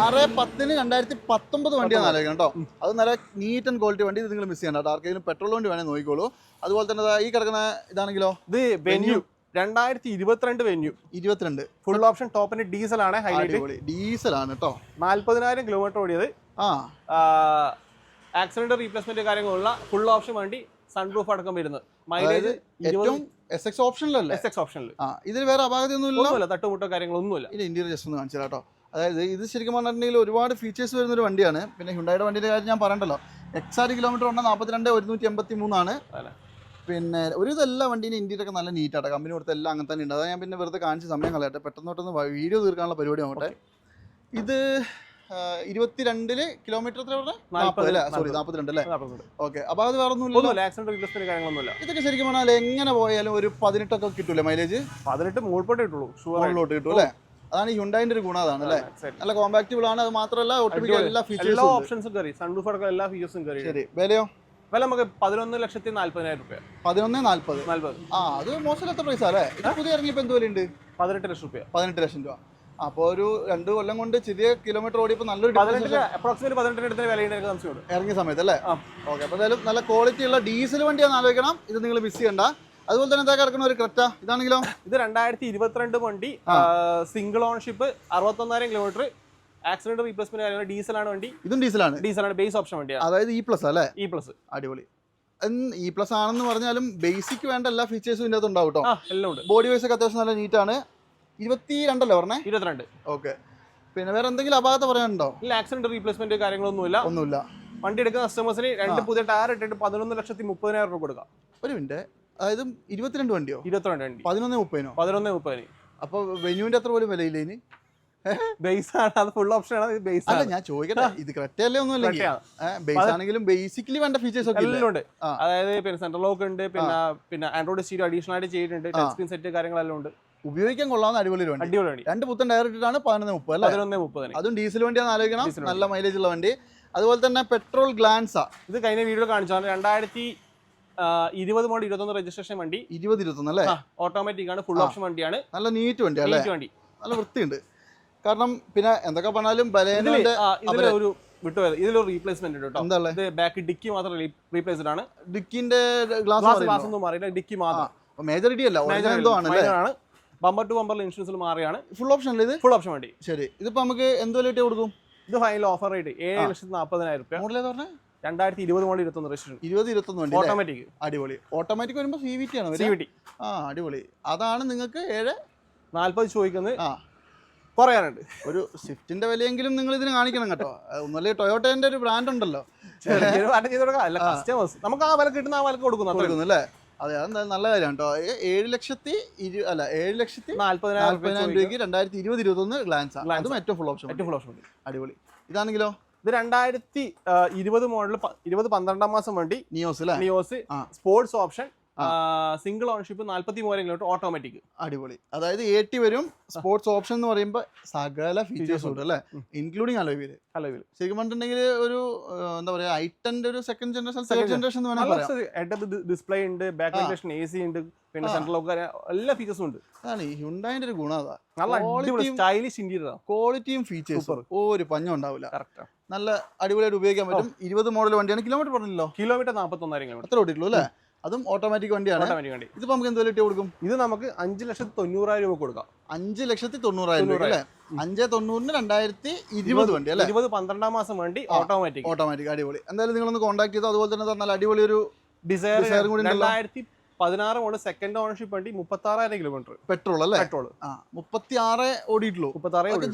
ആറ് പത്തിന് രണ്ടായിരത്തി പത്തൊമ്പത്. വണ്ടിയാണ് ആലോചിക്കണം കേട്ടോ അത് നല്ല നീറ്റ് ആൻഡ് ക്വാളിറ്റി വണ്ടി ഇത് നിങ്ങൾ മിസ് ചെയ്യണ്ട ആർക്കെങ്കിലും പെട്രോൾ വണ്ടി വേണേൽ നോക്കിക്കോളൂ. അതുപോലെ തന്നെ ഈ കിടക്കുന്ന ഇതാണെങ്കിലോ? ഇത് വെന്യൂ രണ്ടായിരത്തി ഇരുപത്തിരണ്ട് വെന്യൂ ഇരുപത്തിരണ്ട്. ഫുൾ ഓപ്ഷൻ ടോപ്പിന്റെ ഡീസൽ ആണ് ഹൈലൈറ്റ് ഡീസൽ ആണ് കേട്ടോ. നാല്പതിനായിരം കിലോമീറ്റർ ഓടിയത്. ആ ആക്സിഡന്റ് റീപ്ലേസ്മെന്റ് കാര്യങ്ങളുള്ള ഫുൾ ഓപ്ഷൻ വണ്ടി സൺറൂഫ് അടക്കം വരുന്നത്. മൈലേജ് ഏറ്റവും എസ് എക്സ് ഓപ്ഷനിലല്ലേ എസ് എക്സ് ഓപ്ഷനിൽ ഇതിൽ വേറെ അപാകതയൊന്നും ഒന്നുമില്ല തട്ടുമുട്ടോ കാര്യങ്ങളൊന്നുമില്ല. ഇല്ല ഇന്റീരിയർ ജസ്റ്റ് ഒന്ന് കാണിച്ചു കേട്ടോ അതായത് ഇത് ശരിക്കും പറഞ്ഞിട്ടുണ്ടെങ്കിൽ ഒരുപാട് ഫീച്ചേഴ്സ് വരുന്ന ഒരു വണ്ടിയാണ്. പിന്നെ ഹുണ്ടായുടെ വണ്ടിയുടെ കാര്യം ഞാൻ പറയണ്ടല്ലോ. എക്സാറ് കിലോമീറ്റർ ഉണ്ട് നാൽപ്പത്തിരണ്ട് ഒരുന്നൂറ്റി എൺപത്തി മൂന്നാണ് പിന്നെ ഒരു ഇതെല്ലാ വണ്ടീന്റെ ഇന്ത്യയിലൊക്കെ ഒക്കെ നല്ല നീറ്റാണ് കമ്പനി കൊടുത്ത എല്ലാം അങ്ങനെ തന്നെ ഉണ്ട്. അതാ ഞാൻ പിന്നെ വെറുതെ കാണിച്ച് സമയം കളയട്ടെ. പെട്ടെന്ന് പെട്ടെന്ന് വീഡിയോ തീർക്കാനുള്ള പരിപാടി ആവട്ടെ. ഇത് ഇരുപത്തിരണ്ടിൽ കിലോമീറ്റർ എത്ര നാൽപ്പത് അല്ലേ? സോറി. നാൽപ്പത്തിരണ്ട് അല്ലേ. ഓക്കെ അപ്പോൾ അത് വേറെ ഒന്നുമില്ല ഇതൊക്കെ ശരിക്കും പറഞ്ഞാൽ എങ്ങനെ പോയാലും ഒരു പതിനെട്ടൊക്കെ കിട്ടൂലേ മൈലേജ് പതിനെട്ട് മുകളിലോട്ട് കിട്ടുള്ളൂ മുകളിലോട്ട് കിട്ടും അല്ലേ? അതാണ് ഈ ഹുണ്ടായിന്റെ ഒരു ഗുണം അതാണ് അല്ലേ? നല്ല കോമ്പാക്റ്റബിൾ ആണ് അത് മാത്രമല്ല ഒട്ടുമിക്ക എല്ലാ ഫീച്ചേഴ്സും ഉണ്ട്. ഓപ്ഷൻസും കയറി. സൺറൂഫ് അടക്കം എല്ലാ ഫീച്ചേഴ്സും കയറി. ശരി വിലയോ? വില നമുക്ക് പതിനൊന്ന് ലക്ഷത്തി നാല്പതിനായിരം രൂപ പതിനൊന്ന് നാല്പത്. നാല്പത്. ആ അത് മോശമില്ലാത്ത പ്രൈസ് അല്ലേ? പുതിയ ഇറങ്ങിയപ്പോൾ എന്ത് വിലയുണ്ട്? പതിനെട്ട് ലക്ഷം രൂപ പതിനെട്ട് ലക്ഷം രൂപ. അപ്പോൾ ഒരു രണ്ട് കൊല്ലം കൊണ്ട് ചെറിയ കിലോമീറ്റർ ഓടിയപ്പോൾ നല്ലൊരു അപ്രോക്സിമേറ്റ് പതിനെട്ടിന് അടുത്ത ഇറങ്ങിയ സമയത്ത് അല്ലേ. ഓക്കെ അപ്പോൾ എന്തായാലും നല്ല ക്വാളിറ്റി ഉള്ള ഡീസൽ വണ്ടിയാണെന്ന് ആലോചിക്കണം. ഇത് നിങ്ങൾ മിസ് ചെയ്യണ്ട. അതുപോലെ തന്നെ എന്താ കിടക്കുന്ന ഒരു ക്രെറ്റ ഇതാണെങ്കിലോ? ഇത് രണ്ടായിരത്തി ഇരുപത്തിരണ്ട് വണ്ടി സിംഗിൾ ഓൺഷിപ്പ് അറുപത്തൊന്നായിരം കിലോമീറ്റർ ആക്സിഡന്റ് റീപ്ലേസ്മെന്റ് കാര്യങ്ങൾ ഡീസലാണ് വണ്ടി. ഇതും ഡീസലാണ് ഡീസലാണ് ബേസ് ഓപ്ഷൻ വണ്ടിയാണ്. അതായത് ഇ പ്ലസ് അല്ലേ? ഇ പ്ലസ് അടിപൊളി. ഇ പ്ലസ് ആണെന്ന് പറഞ്ഞാലും ബേസിക് വേണ്ട എല്ലാ ഫീച്ചേഴ്സും ഇതിനകത്ത് ഉണ്ടാവും കേട്ടോ ബോഡി വൈസ് ഒക്കെ അത്യാവശ്യം നല്ല നീറ്റാണ് ഇരുപത്തി രണ്ടല്ലേ പറഞ്ഞേ? ഇരുപത്തിരണ്ട്. ഓക്കെ. പിന്നെ വേറെ എന്തെങ്കിലും അപാകത പറയാനുണ്ടോ? ഇല്ല ആക്സിഡന്റ് റീപ്ലേസ്മെന്റ് കാര്യങ്ങളൊന്നുമില്ല. ഒന്നുമില്ല. വണ്ടി എടുക്കുന്ന കസ്റ്റമേഴ്സിന് രണ്ട് പുതിയ ടയർ ഇട്ടിട്ട് പതിനൊന്ന് ലക്ഷത്തി മുപ്പതിനായിരം രൂപ കൊടുക്കാം. ഒരു മിനിറ്റ്. അതായത് ഇരുപത്തിരണ്ട് വണ്ടിയോ? ഇരുപത്തിരണ്ട് വണ്ടി. പതിനൊന്ന് മുപ്പതിനോ? പതിനൊന്ന് മുപ്പതിന്. അപ്പോൾ വെന്യൂവിന്റെ അത്ര പോലും വിലയില്ല ഇനി? ബേസ് ആണ്. അത് ഫുൾ ഓപ്ഷൻ ആണ്. ബേസ് അല്ല ഞാൻ ചോദിക്കട്ടെ. ഇത് ക്രെറ്റയല്ലേ ഒന്നും അല്ലെങ്കിൽ. ബേസ് ആണെങ്കിലും ബേസിക്കലി വേണ്ട ഫീച്ചേഴ്സ് ഒക്കെ എല്ലാം ഉണ്ട് അതായത് പിന്നെ സെൻട്രൽ ലോക്ക് ഉണ്ട് പിന്നെ പിന്നെ ആൻഡ്രോയിഡ് സ്റ്റീരിയോ അഡീഷണൽ ആയിട്ട് ചെയ്തിട്ടുണ്ട്. ടച്ച് സ്ക്രീൻ സെറ്റ് കാര്യങ്ങളെല്ലാം ഉണ്ട്. ഉപയോഗിക്കാൻ കൊള്ളാവുന്ന അടിപൊളി ഒരു വണ്ടി. അടിപൊളി വണ്ടി. രണ്ട് പുത്തൻ ടയർ ഇട്ടിട്ടാണ് പതിനൊന്ന് മുപ്പത് അല്ലേ? പതിനൊന്ന് മുപ്പതിന് അതും ഡീസൽ വണ്ടിയാണ് ആലോചിക്കണം. നല്ല മൈലേജ് ഉള്ള വണ്ടി. അതുപോലെ തന്നെ പെട്രോൾ ഗ്ലാൻസാ ഇത് കഴിഞ്ഞ വീഡിയോ കാണിച്ചാണ് രണ്ടായിരത്തി ഇരുപത് മോഡൽ ഇരുപത്തൊന്ന് രജിസ്ട്രേഷൻ വണ്ടി. ഇരുപത് ഇരുപത്തൊന്ന് അല്ലേ? ഓട്ടോമാറ്റിക് ആണ്. ഫുൾ ഓപ്ഷൻ വണ്ടിയാണ്. നല്ല നീറ്റ് വണ്ടി അല്ലേ? വണ്ടി. നല്ല വൃത്തിയുണ്ട്. കാരണം പിന്നെ എന്തൊക്കെ പറഞ്ഞാലും ബലേനോന്റെ ഒരു വിട്ടുപോയത്. ഇതിലൊരു റീപ്ലേസ്മെന്റ് ഉണ്ട് കേട്ടോ. ഇത് ബാക്ക് ഡിക്കി മാത്രം റീപ്ലേസ്ഡ് ആണ് ഡിക്കിന്റെ ഗ്ലാസ് ഗ്ലാസ് ഒന്നും മാറിയില്ല. ഡിക്കി മാത്രം. മേജർ ഇടി അല്ല. എന്തോ ആണ്. ബമ്പർ ടു ബമ്പർ ഇൻഷുറൻസിൽ മാറിയാണ്. ഫുൾ ഓപ്ഷൻ അല്ലേ ഇത്? ഫുൾ ഓപ്ഷൻ വേണ്ടി. ശരി. ഇതിപ്പോ നമുക്ക് എന്തോ വിലയിട്ട് കൊടുക്കും? ഇത് ഫൈനൽ ഓഫർ റേറ്റ് ഏഴ് ലക്ഷത്തി നാൽപ്പതിനായിരം രൂപ മോഡൽ ഏതാ പറഞ്ഞത് രണ്ടായിരത്തി ഇരുപത് മോഡൽ ഇരുപത്തൊന്ന് രജിസ്ട്രേഷൻ ഇരുപത് ഇരുപത്തൊന്ന് വണ്ടി ഓട്ടോമാറ്റിക് അടിപൊളി. ഓട്ടോമാറ്റിക് വരുമ്പോൾ സി വി ടി ആണ് സി? വി ടി ആ അടിപൊളി. അതാണ് നിങ്ങൾക്ക് ഏഴ് നാൽപ്പത് ചോദിക്കുന്നത്. ആ. പറയാനുണ്ട്. ഒരു സ്വിഫ്റ്റിന്റെ വിലയെങ്കിലും നിങ്ങൾ ഇതിന് കാണിക്കണം കേട്ടോ. ഒന്നല്ലേ ടൊയോട്ടേന്റെ ഒരു ബ്രാൻഡ് ഉണ്ടല്ലോ. നമുക്ക് ആ വില കിട്ടുന്ന ആ വിലക്ക് കൊടുക്കുന്നു. കൊടുക്കുന്നു അല്ലേ അതെ അതെന്തായാലും നല്ല കാര്യമാണ് കേട്ടോ. ഏഴ് ലക്ഷത്തി ഇരു അല്ല ഏഴ് ലക്ഷത്തി നാല്പതിനായിരം രൂപ നാല്പതിനായിരം രൂപയ്ക്ക് രണ്ടായിരത്തി ഇരുപത് ഇരുപത്തൊന്ന് ഗ്ലാൻസ്. ആണ് അതും ഏറ്റവും ഫുൾ ഓപ്ഷൻ ഏറ്റവും ഫുൾ ഓപ്ഷൻ അടിപൊളി. ഇതാണെങ്കിലോ? ഇത് രണ്ടായിരത്തി ഇരുപത് മോഡൽ ഇരുപത് പന്ത്രണ്ടാം മാസം വേണ്ടി നിയോസ് അല്ലേ Nios sports option single ownership നാല്പത്തി മൂവായിരം ഓട്ടോമാറ്റിക് അടിപൊളി. അതായത് എ ടി വരും സ്പോർട്സ് ഓപ്ഷൻ എന്ന് പറയുമ്പോൾ സകല ഫീച്ചേഴ്സ് ഉണ്ട്. അല്ലേ. ഇൻക്ലൂഡിങ് അലോയിൽ അലോയിൽ ശരിക്കും പറഞ്ഞിട്ടുണ്ടെങ്കിൽ ഒരു എന്താ എന്താ പറയാ ഐറ്റന്റെ ഒരു സെക്കൻഡ് ജനറേഷൻ സെക്കൻഡ് ജനറേഷൻ എന്ന് വേണമെങ്കിൽ ഡിസ്പ്ലേ ഉണ്ട് ബാക്ക്. വെന്റിലേഷൻ എ സി ഉണ്ട് പിന്നെ സെൻട്രൽ ലോക്ക് എല്ലാ ഫീച്ചേഴ്സും ഉണ്ട്. അതാണ് ഈ ഹുണ്ടായിന്റെ ഒരു ഗുണം അതാ. നല്ല അടിപൊളി സ്റ്റൈലിഷ് ഇന്റീരിയർ ക്വാളിറ്റിയും ഫീച്ചേഴ്സും. ഒരു പഞ്ഞം ഉണ്ടാവില്ല. കറക്റ്റ് നല്ല അടിപൊളിയായിട്ട് ഉപയോഗിക്കാൻ പറ്റും. ഇരുപത് മോഡൽ വണ്ടിയാണ്. കിലോമീറ്റർ പറഞ്ഞല്ലോ കിലോമീറ്റർ നാൽപ്പത്തൊന്നായിരം കിലോമീറ്റർ അത്ര ഓടിയിട്ടുള്ളൂ അല്ലേ? അതും ഓട്ടോമാറ്റിക് വണ്ടിയാണ്. ഓട്ടോമാറ്റിക് വണ്ടി. ഇതിപ്പോ നമുക്ക് എന്ത് വില കൊടുക്കും? ഇത് നമുക്ക് അഞ്ച് ലക്ഷത്തി തൊണ്ണൂറായിരം രൂപ കൊടുക്കാം. അഞ്ച് ലക്ഷത്തി തൊണ്ണൂറായിരം രൂപ അല്ലേ? അഞ്ച് തൊണ്ണൂറിന് രണ്ടായിരത്തി ഇരുപത് വണ്ടി അല്ലേ? ഇരുപത് പന്ത്രണ്ടാം മാസം വണ്ടി ഓട്ടോമാറ്റിക് ഓട്ടോമാറ്റിക് അടിപൊളി. എന്തായാലും നിങ്ങൾ ഒന്ന് കോൺടാക്ട് ചെയ്തു അതുപോലെ തന്നെ തന്നാൽ അടിപൊളി ഒരു ഡിസയർ Desire കൂടി. രണ്ടായിരത്തി പതിനാറ് മോഡൽ സെക്കൻഡ് ഓണർഷിപ്പ് വണ്ടി മുപ്പത്താറായിരം കിലോമീറ്റർ പെട്രോൾ അല്ലേ? പെട്രോൾ ആ മുപ്പത്തി ആറ് ഓടിയിട്ടുള്ളൂ.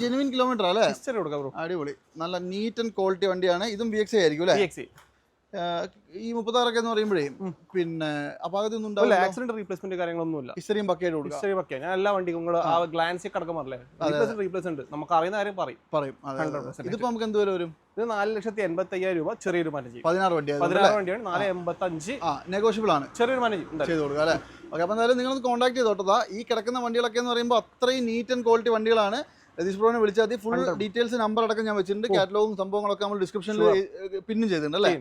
ജെനുവിൻ കിലോമീറ്റർ അല്ലേ? ഹിസ്റ്ററി കൊടുക്കാം അടിപൊളി. നല്ല നീറ്റ് ആൻഡ് ക്വാളിറ്റി വണ്ടിയാണ്. ഇതും ബി എക്സ് ആയിരിക്കും അല്ലേ? ബി എക്സി ഈ മുപ്പത്താറൊക്കെ എന്ന് പറയുമ്പോഴേ പിന്നെ അപാകത ഒന്നും അല്ല ഉണ്ടാവില്ല ആക്സിഡന്റ് റീപ്ലേസ്മെന്റ് കാര്യങ്ങളൊന്നുമില്ല. ഇത്രയും പക്കയായിട്ട് കൊടുക്കാം ഹിസ്റ്ററി ഞാൻ എല്ലാ വണ്ടിക്കും നിങ്ങൾ ആ ഗ്ലാൻസ് കടക്കം പറഞ്ഞേ പറഞ്ഞില്ലേ? റീപ്ലേസ് ഉണ്ട്. നമുക്ക് അറിയുന്ന കാര്യം പറയും. പറയും. അതെ, അതെ, അതെ. 100% ഇതിപ്പോ നമുക്ക് എന്ത് വില വരും? ഇത് നാല് ലക്ഷത്തി എൺപത്തി അയ്യായിരം രൂപ ചെറിയൊരു മാനേജ് പതിനാറ് വണ്ടി പതിനാറ് വണ്ടിയാണ് നാല് എൺപത്തി അഞ്ച് നെഗോഷ്യബിൾ ആണ്. ചെറിയൊരു മാനേജ് ചെയ്ത് കൊടുക്കുക അല്ലേ? ഓക്കെ അപ്പോൾ എന്തായാലും നിങ്ങൾ കോൺടാക്ട് ചെയ്തോട്ടതാ ഈ കിടക്കുന്ന വണ്ടികളൊക്കെ എന്ന് പറയുമ്പോൾ അത്രയും നീറ്റ് ആൻഡ് ക്വാളിറ്റി വണ്ടികളാണ്. രതീഷ് ബ്രോനെ വിളിച്ചാൽ മതി. ഫുൾ ഡീറ്റെയിൽസ് നമ്പർ അടക്കം ഞാൻ വെച്ചിട്ടുണ്ട്. കാറ്റലോഗും സംഭവങ്ങളൊക്കെ നമ്മൾ ഡിസ്ക്രിപ്ഷനിൽ പിന്നും ചെയ്തിട്ടുണ്ട് അല്ലേ.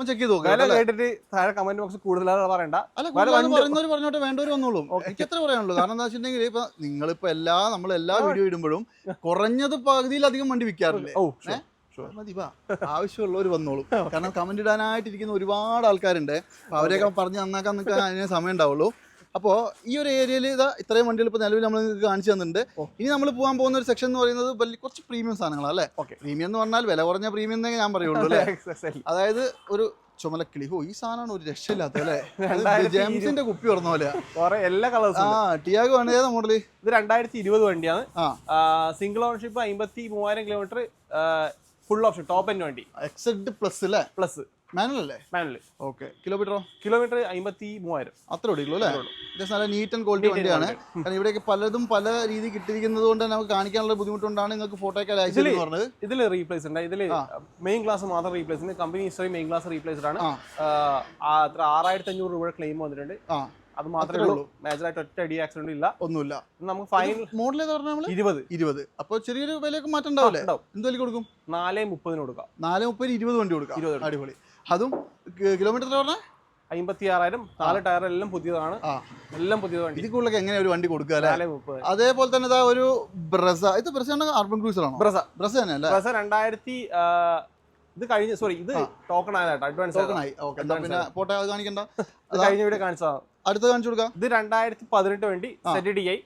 ഒന്ന് ചെക്ക് ചെയ്ത് വില കേട്ടിട്ട് താഴെ കമന്റ് ബോക്സ് കൂടുതലാണ് പറയണ്ട. പറയുന്നവർ പറഞ്ഞോട്ടെ വേണ്ടവർ വന്നോളും. എനിക്ക് എത്ര പറയാനുള്ളൂ. കാരണം എന്താ വെച്ചിട്ടുണ്ടെങ്കിൽ ഇപ്പൊ നിങ്ങളിപ്പോ എല്ലാ നമ്മൾ എല്ലാ വീഡിയോ ഇടുമ്പോഴും കുറഞ്ഞത് പകുതിയിലധികം വണ്ടി വിൽക്കാറില്ലേ? ഓ ഏ? മതി വാ. ആവശ്യമുള്ളവർ വന്നോളും. കാരണം കമന്റ് ഇടാനായിട്ടിരിക്കുന്ന ഒരുപാട് ആൾക്കാരുണ്ട്. അവരെയൊക്കെ പറഞ്ഞ് നന്നാക്കാൻ നിൽക്കാൻ അതിന് സമയം ഉണ്ടാവുള്ളൂ അപ്പോൾ ഈ ഒരു ഏരിയയിൽ ഇതാ ഇത്രയും വണ്ടികൾ ഇപ്പോൾ നിലവിൽ നമ്മൾ നിങ്ങൾക്ക് കാണിച്ചു തന്നിട്ടുണ്ട്. ഇനി നമ്മൾ പോകാൻ പോകുന്ന ഒരു സെക്ഷൻ എന്ന് പറയുന്നത് വലിയ കുറച്ച് പ്രീമിയം സാധനങ്ങളാണ് അല്ലേ? പ്രീമിയം എന്ന് പറഞ്ഞാൽ വില കുറഞ്ഞ പ്രീമിയം എന്നേ ഞാൻ പറയുള്ളൂ അല്ലേ? അതായത് ഒരു ചുമലക്കിളി ഓ ഈ സാധനമാണ് ഒരു രക്ഷയില്ലാത്ത അല്ലേ? ജെയിംസിന്റെ കുപ്പി പറഞ്ഞ പോലെ എല്ലാ കളേഴ്സും ആ ടിയാഗോ ആണ് ഏതാ മോഡൽ ഇത് രണ്ടായിരത്തി ഇരുപത് വണ്ടിയാണ് സിംഗിൾ ഓണർഷിപ്പ് അമ്പത്തി മൂവായിരം kilometre full option top end വണ്ടി. എക്സെഡ് പ്ലസ് അല്ലേ? Plus manual okay. കിലോമീറ്ററോ? കിലോമീറ്റർ അമ്പത്തി മൂവായിരം അത്ര ഓടിയുള്ളൂ അല്ലേ അത്യാവശ്യം നല്ല നീറ്റ് ആൻഡ് ക്വാളിറ്റി വണ്ടിയാണ്. കാരണം ഇവിടെയൊക്കെ പലതും പല രീതി കിട്ടിയിരിക്കുന്നത് കൊണ്ട് നമുക്ക് കാണിക്കാനുള്ള ബുദ്ധിമുട്ടുകൊണ്ടാണ് നിങ്ങൾക്ക് ഫോട്ടോ ഒക്കെ അയച്ചു ഇതിൽ പറഞ്ഞത്. ഇതിൽ റീപ്ലേസ് ഉണ്ട്. ഇതിൽ മെയിൻ ക്ലാസ് മാത്രം റീപ്ലേസ് ഉണ്ട്. Company history main glass replaced ആണ്. അത്ര ആറായിരത്തി അഞ്ഞൂറ് രൂപയുടെ ക്ലെയിം വന്നിട്ടുണ്ട്. അത് മാത്രമേ ഉള്ളൂ. മേജർ ആയിട്ട് ഒറ്റ അടി ആക്സിഡന്റ് ഇല്ല. ഒന്നുമില്ല. നമുക്ക് ഫൈനൽ മോഡൽ ഏതാ പറഞ്ഞാൽ നമ്മൾ ഇരുപത്. ഇരുപത്. അപ്പോൾ ചെറിയൊരു വിലയൊക്കെ മാറ്റം ഉണ്ടാവില്ലേ? ഉണ്ടാവും. എന്ത് വില കൊടുക്കും? നാല് മുപ്പതിന് കൊടുക്കാം. നാല് മുപ്പതിന് ഇരുപത് വണ്ടി കൊടുക്കാം. അടിപൊളി. അതും കിലോമീറ്റർ പറഞ്ഞ? അമ്പത്തി ആറായിരം നാല് ടയർ എല്ലാം പുതിയതാണ്. എല്ലാം പുതിയ വണ്ടി. ഇതിക്കുള്ള എങ്ങനെയാ ഒരു വണ്ടി കൊടുക്കുക അതേപോലെ തന്നെ ഇതാ ഒരു ബ്രസ. ഇത് ബ്രസ അർബൻ ക്രൂസർ ആണോ? ബ്രസ. ബ്രസ തന്നെ അല്ലേ? ബ്രസ രണ്ടായിരത്തി ഇത് കഴിഞ്ഞ സോറി ഇത്. ടോക്കൺ ആയതാട്ടോ അഡ്വാൻസ് ടോക്കൺ ആയി. ഓക്കെ പിന്നെ പോട്ടെ അത് കാണിക്കണ്ട. അത് കഴിഞ്ഞ വീഡിയോ കാണിച്ചാ അടുത്ത കാണിച്ചു കൊടുക്കാം. ഇത് രണ്ടായിരത്തി പതിനെട്ട് വണ്ടി. Z D I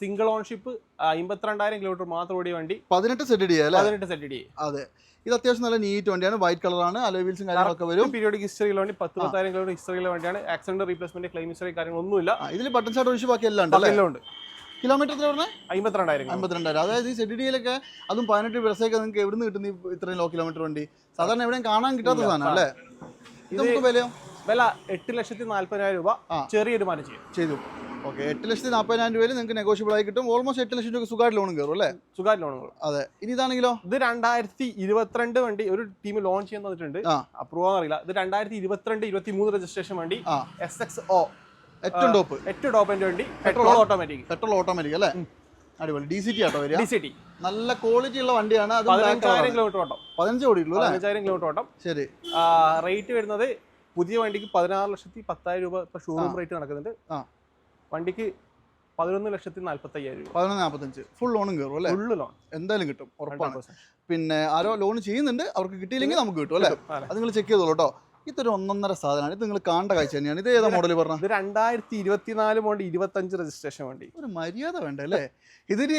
single ownership അമ്പത്തിരണ്ടായിരം kilometre മാത്രം ഓടിയ വണ്ടി. പതിനെട്ട് സെറ്റ് ഡി അല്ലേ? പതിനെട്ട് സെറ്റ് ഡി അതെ. ഇത് അത്യാവശ്യം നല്ല നീറ്റ് വണ്ടിയാണ്. വൈറ്റ് കളറാണ് അലോവീൽസും കാര്യങ്ങളൊക്കെ വരും. പീരിയോഡിക് ഹിസ്റ്ററിയിലെ വണ്ടി പത്ത് പത്തായിരം കിലോമീറ്റർ ഹിസ്റ്ററിയിലെ വണ്ടിയാണ്. ആക്സിഡന്റ് റീപ്ലേസ്മെന്റ് ക്ലെയിം ഹിസ്റ്ററി കാര്യങ്ങളൊന്നുമില്ല. ഇതിൽ ബട്ടൺ ഷാട്ട് ഒഴിച്ച് ബാക്കി എല്ലാം ഉണ്ട് എല്ലാം ഉണ്ട്. കിലോമീറ്റർ എത്ര പറഞ്ഞത് അമ്പത്തിരണ്ടായിരം അമ്പത്തിരണ്ടായിരം. അതായത് ഈ സെഡിഡിയിലൊക്കെ ഡിയിലൊക്കെ അതും പതിനെട്ട് ബ്രസൊക്കെ നിങ്ങൾക്ക് എവിടെ നിന്ന് കിട്ടുന്ന ഇത്രയും ലോ കിലോമീറ്റർ വണ്ടി? സാധാരണ എവിടെയും കാണാൻ കിട്ടാത്ത സാധനം അല്ലേ? ഇത് ഇത് നമുക്ക് വിലയോ? വില എട്ട് ലക്ഷത്തി നാല്പതിനായിരം രൂപ. ചെറിയൊരു മാറ്റം ചെയ്യും. ചെയ്തു. ഓക്കെ എട്ട് ലക്ഷത്തി നാൽപ്പതിനായിരം രൂപയിൽ നിങ്ങൾക്ക് നെഗോഷ്യബിൾ ആയി കിട്ടും. ഓൾമോസ്റ്റ് എട്ട് ലക്ഷം രൂപ സുഖമായിട്ട് ലോണും കയറും അല്ലേ? സുഖമായിട്ട് ലോണും കയറും. അതെ. ഇനി ഇതാണെങ്കിലോ? ഇത് രണ്ടായിരത്തി ഇരുപത്തിരണ്ട് വണ്ടി ഒരു ടീം ലോഞ്ച് ചെയ്യാൻ തന്നിട്ടുണ്ട് അപ്രൂവ് അറിയില്ല. ഇത് രണ്ടായിരത്തി ഇരുപത്തിരണ്ട് ഇരുപത്തി മൂന്ന് രജിസ്ട്രേഷൻ വണ്ടി എസ് എക്സ് ഒ ഏറ്റവും ടോപ്പ് ഏറ്റവും ടോപ്പ് എന്റെ വണ്ടി. പെട്രോൾ ഓട്ടോമാറ്റിക് പെട്രോൾ ഓട്ടോമാറ്റിക് അല്ലേ? അടിപൊളി. ഡി സി ടി ആട്ടോ വരിക. ഡി സി ടി നല്ല ക്വാളിറ്റി ഉള്ള വണ്ടിയാണ്. അത് പതിനഞ്ചായിരം കിലോമീറ്റർ ഓട്ടം. പതിനഞ്ച് കോടി ഉള്ളൂ പതിനഞ്ചായിരം കിലോമീറ്റർ ഓട്ടം. ശരി. റേറ്റ് വരുന്നത് പുതിയ വണ്ടിക്ക് പതിനാറ് ലക്ഷത്തി പത്തായിരം രൂപ ഇപ്പൊ ഷോറൂം റേറ്റ് നടക്കുന്നുണ്ട്. വണ്ടിക്ക് പതിനൊന്ന് ലക്ഷത്തി നാല്പത്തി അയ്യായിരം രൂപ. പതിനൊന്ന് നാൽപ്പത്തഞ്ച് ഫുൾ ലോണും കയറും അല്ലേ? ഫുൾ ലോൺ എന്തായാലും കിട്ടും ഉറപ്പാണ്. പിന്നെ ആരോ ലോൺ ചെയ്യുന്നുണ്ട് അവർക്ക് കിട്ടിയില്ലെങ്കിൽ നമുക്ക് കിട്ടും അല്ലേ? അത്. നിങ്ങൾ ചെക്ക് ചെയ്തോളൂ കേട്ടോ ഇതൊരു ഒന്നൊന്നര സാധനമാണ്. ഇത് നിങ്ങൾ കാണേണ്ട കാഴ്ച തന്നെയാണ്. ഇത് ഏതാ മോഡൽ പറഞ്ഞത് ഇത് രണ്ടായിരത്തി ഇരുപത്തിനാല് മോണ്ട് ഇരുപത്തഞ്ച് രജിസ്ട്രേഷൻ വണ്ടി. ഒരു മര്യാദ വേണ്ട അല്ലേ? ഇതിന്